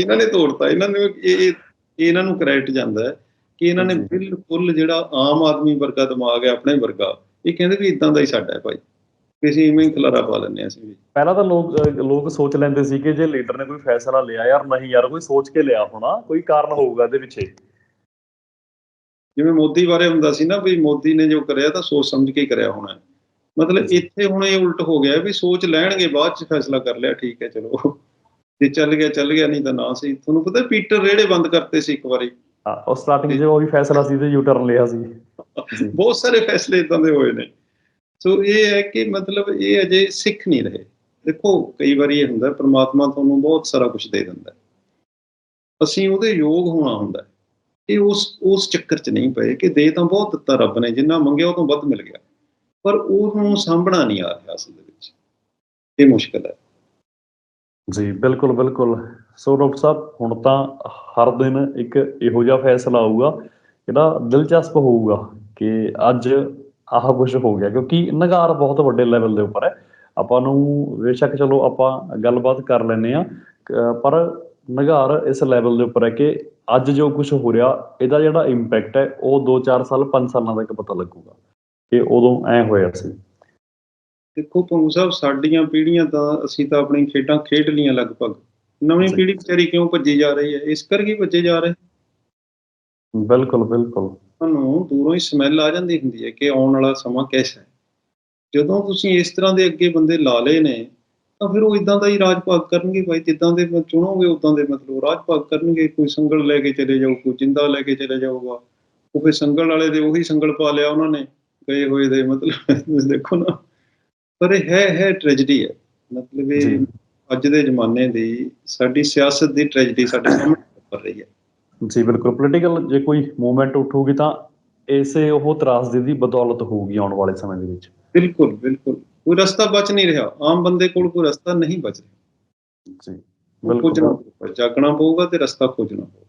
ਇਹਨਾਂ ਨੇ ਤੋੜਤਾ। ਇਹਨਾਂ ਨੇ ਇਹ ਇਹ- ਇਹਨਾਂ ਨੂੰ ਕ੍ਰੈਡਿਟ ਜਾਂਦਾ ਹੈ ਕਿ ਇਹਨਾਂ ਨੇ। ਬਿਲਕੁਲ ਜਿਹੜਾ ਆਮ ਆਦਮੀ ਵਰਗਾ ਦਿਮਾਗ ਹੈ ਆਪਣੇ ਵਰਗਾ ਇਹ ਕਹਿੰਦੇ ਵੀ ਇਦਾਂ ਦਾ ਹੀ ਸਾਡਾ ਹੈ ਭਾਈ। ਵੀ ਅਸੀਂ ਇਵੇਂ ਖਲਾਰਾ ਪਾ ਲੈਂਦੇ ਹਾਂ ਅਸੀਂ ਵੀ। ਪਹਿਲਾਂ ਤਾਂ ਲੋਕ ਲੋਕ ਸੋਚ ਲੈਂਦੇ ਸੀ ਕਿ ਜੇ ਲੀਡਰ ਨੇ ਕੋਈ ਫੈਸਲਾ ਲਿਆ ਯਾਰ ਨਹੀਂ ਯਾਰ ਕੋਈ ਸੋਚ ਕੇ ਲਿਆ ਹੋਣਾ ਕੋਈ ਕਾਰਨ ਹੋਊਗਾ ਇਹਦੇ ਪਿੱਛੇ। ਜਿਵੇਂ ਮੋਦੀ ਬਾਰੇ ਹੁੰਦਾ ਸੀ ਨਾ ਵੀ ਮੋਦੀ ਨੇ ਜੋ ਕਰਿਆ ਤਾਂ ਸੋਚ ਸਮਝ ਕੇ ਕਰਿਆ ਹੋਣਾ। ਮਤਲਬ। ਇੱਥੇ ਹੁਣ ਇਹ ਉਲਟ ਹੋ ਗਿਆ ਵੀ ਸੋਚ ਲੈਣਗੇ ਬਾਅਦ ਚ ਫੈਸਲਾ ਕਰ ਲਿਆ ਠੀਕ ਹੈ ਚਲੋ। ਜੇ ਚੱਲ ਗਿਆ ਚੱਲ ਗਿਆ ਨਹੀਂ ਤਾਂ ਨਾ ਸੀ। ਤੁਹਾਨੂੰ ਪਤਾ ਪੀਟਰ ਰੇੜੇ ਬੰਦ ਕਰਤੇ ਸੀ ਇੱਕ ਵਾਰੀ। ਹਾਂ ਉਹ ਸਟਾਰਟਿੰਗ 'ਚ ਉਹ ਵੀ ਫੈਸਲਾ ਸੀ ਤੇ ਯੂ ਟਰਨ ਲਿਆ ਸੀ। ਬਹੁਤ ਸਾਰੇ ਫੈਸਲੇ ਇਦਾਂ ਦੇ ਹੋਏ ਨੇ। ਸੋ ਇਹ ਹੈ ਕਿ ਮਤਲਬ ਇਹ ਅਜੇ ਸਿੱਖ ਨਹੀਂ ਰਹੇ। ਦੇਖੋ, ਕਈ ਵਾਰੀ ਇਹ ਹੁੰਦਾ, ਪ੍ਰਮਾਤਮਾ ਤੁਹਾਨੂੰ ਬਹੁਤ ਸਾਰਾ ਕੁਝ ਦੇ ਦਿੰਦਾ ਅਸੀਂ ਉਹਦੇ ਯੋਗ ਹੋਣਾ ਹੁੰਦਾ ਇਹ ਉਸ ਉਸ ਚੱਕਰ 'ਚ ਨਹੀਂ ਪਏ ਕਿ ਦੇ ਤਾਂ ਬਹੁਤ ਦਿੱਤਾ ਰੱਬ ਨੇ, ਜਿੰਨਾ ਮੰਗਿਆ ਉਹ ਤੋਂ ਵੱਧ ਮਿਲ ਗਿਆ। ਪਰ ਉਹਨੂੰ ਸਾਂਭਣਾ ਨਹੀਂ ਆ ਰਿਹਾ ਅਸਲ ਦੇ ਵਿੱਚ। ਇਹ ਮੁਸ਼ਕਲ ਹੈ। ਜੀ, ਬਿਲਕੁਲ ਬਿਲਕੁਲ। ਸੋ ਡਾਕਟਰ ਸਾਹਿਬ, ਹੁਣ ਤਾਂ ਹਰ ਦਿਨ ਇੱਕ ਇਹੋ ਜਿਹਾ ਫੈਸਲਾ ਆਊਗਾ, ਜਿਹੜਾ ਦਿਲਚਸਪ ਹੋਊਗਾ ਕਿ ਅੱਜ ਆਹ ਕੁਝ ਹੋ ਗਿਆ ਕਿਉਂਕਿ ਨਗਾਰ ਬਹੁਤ ਵੱਡੇ ਲੈਵਲ ਦੇ ਉੱਪਰ ਹੈ। ਆਪਾਂ ਨੂੰ ਬੇਸ਼ੱਕ ਚਲੋ ਆਪਾਂ ਗੱਲਬਾਤ ਕਰ ਲੈਨੇ ਆ ਪਰ ਨਗਾਰ ਇਸ ਲੈਵਲ ਦੇ ਉੱਪਰ ਹੈ ਕਿ ਅੱਜ ਜੋ ਕੁਝ ਹੋ ਰਿਹਾ ਇਹਦਾ ਜਿਹੜਾ ਇੰਪੈਕਟ ਹੈ ਉਹ 2-4 ਸਾਲ 5 ਸਾਲਾਂ ਤੱਕ ਪਤਾ ਲੱਗੂਗਾ ਕਿ ਉਦੋਂ ਐ ਹੋਇਆ ਸੀ। ਦੇਖੋ ਪੰਗੂ ਸਾਹਿਬ ਸਾਡੀਆਂ ਪੀੜ੍ਹੀਆਂ ਤਾਂ ਅਸੀਂ ਤਾਂ ਆਪਣੀ ਖੇਡਾਂ ਖੇਡ ਲੀਆਂ ਲਗਭਗ। ਨਵੀਂ। ਪੀੜ੍ਹੀ ਵਿਚਾਰੀ ਕਿਉਂ ਭੱਜੀ ਜਾ ਰਹੀ ਹੈ? ਇਸ ਕਰਕੇ ਭੱਜੇ ਜਾ ਰਹੇ। ਬਿਲਕੁਲ ਬਿਲਕੁਲ। ਤੁਹਾਨੂੰ ਦੂਰੋਂ ਹੀ ਸਮੈਲ ਆ ਜਾਂਦੀ ਹੁੰਦੀ ਹੈ ਕਿ ਆਉਣ ਵਾਲਾ ਸਮਾਂ ਕੈਸਾ ਹੈ। ਜਦੋਂ ਤੁਸੀਂ ਇਸ ਤਰ੍ਹਾਂ ਦੇ ਅੱਗੇ ਬੰਦੇ ਲਾ ਲਏ ਨੇ ਤਾਂ ਫਿਰ ਉਹ ਇਦਾਂ ਦਾ ਹੀ ਰਾਜ ਭਾਗ ਕਰਨਗੇ ਭਾਈ। ਜਿੱਦਾਂ ਦੇ ਚੁਣੋਗੇ ਉਦਾਂ ਦੇ ਮਤਲਬ ਰਾਜ ਭਾਗ ਕਰਨਗੇ। ਕੋਈ ਸੰਗਲ ਲੈ ਕੇ ਚਲੇ ਜਾਊ ਕੋਈ ਜਿੰਦਾ ਲੈ ਕੇ ਚਲੇ ਜਾਊਗਾ। ਉਹ ਫਿਰ ਸੰਗਲ ਵਾਲੇ ਦੇ ਉਹੀ ਸੰਗਲ ਪਾ ਲਿਆ ਉਹਨਾਂ ਨੇ ਗਏ ਹੋਏ ਦੇ ਮਤਲਬ ਤੁਸੀਂ ਦੇਖੋ ਨਾ। ਪਰ ਇਹ ਹੈ ਹੈ ਟ੍ਰੈਜਡੀ ਹੈ। ਮਤਲਬ ਇਹ। ਅੱਜ ਦੇ ਜ਼ਮਾਨੇ ਦੀ ਸਾਡੀ ਸਿਆਸਤ ਦੀ ਟ੍ਰੈਜਡੀ ਸਾਡੇ ਸਾਹਮਣੇ ਉੱਪਰ ਰਹੀ ਹੈ। ਜੀ ਬਿਲਕੁਲ ਪੋਲੀਟੀਕਲ ਜੇ ਕੋਈ ਮੂਵਮੈਂਟ ਉੱਠੂਗੀ ਤਾਂ ਇਸੇ ਉਹ ਤਰਾਸਦੀ ਦੀ ਬਦੌਲਤ ਹੋਊਗੀ ਆਉਣ ਵਾਲੇ ਸਮੇਂ ਦੇ ਵਿੱਚ। ਬਿਲਕੁਲ ਬਿਲਕੁਲ। ਕੋਈ ਰਸਤਾ ਬਚ ਨਹੀਂ ਰਿਹਾ। ਆਮ ਬੰਦੇ ਕੋਲ ਕੋਈ ਰਸਤਾ ਨਹੀਂ ਬਚ ਰਿਹਾ। ਜੀ ਬਿਲਕੁਲ। ਜਾਗਣਾ ਪਊਗਾ ਤੇ ਰਸਤਾ ਖੋਜਣਾ ਪਊਗਾ।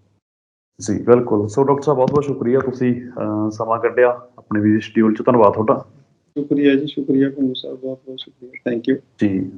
ਜੀ ਬਿਲਕੁਲ। ਸੋ ਡਾਕਟਰ ਸਾਹਿਬ ਬਹੁਤ ਬਹੁਤ ਸ਼ੁਕਰੀਆ। ਤੁਸੀਂ ਸਮਾਂ ਕੱਢਿਆ ਆਪਣੇ ਵੀ ਸ਼ਡਿਊਲ 'ਚ। ਧੰਨਵਾਦ ਤੁਹਾਡਾ। ਸ਼ੁਕਰੀਆ ਜੀ ਸ਼ੁਕਰੀਆ। ਭੰਗੂ ਸਾਹਿਬ ਬਹੁਤ ਬਹੁਤ ਸ਼ੁਕਰੀਆ। ਥੈਂਕ ਯੂ ਜੀ।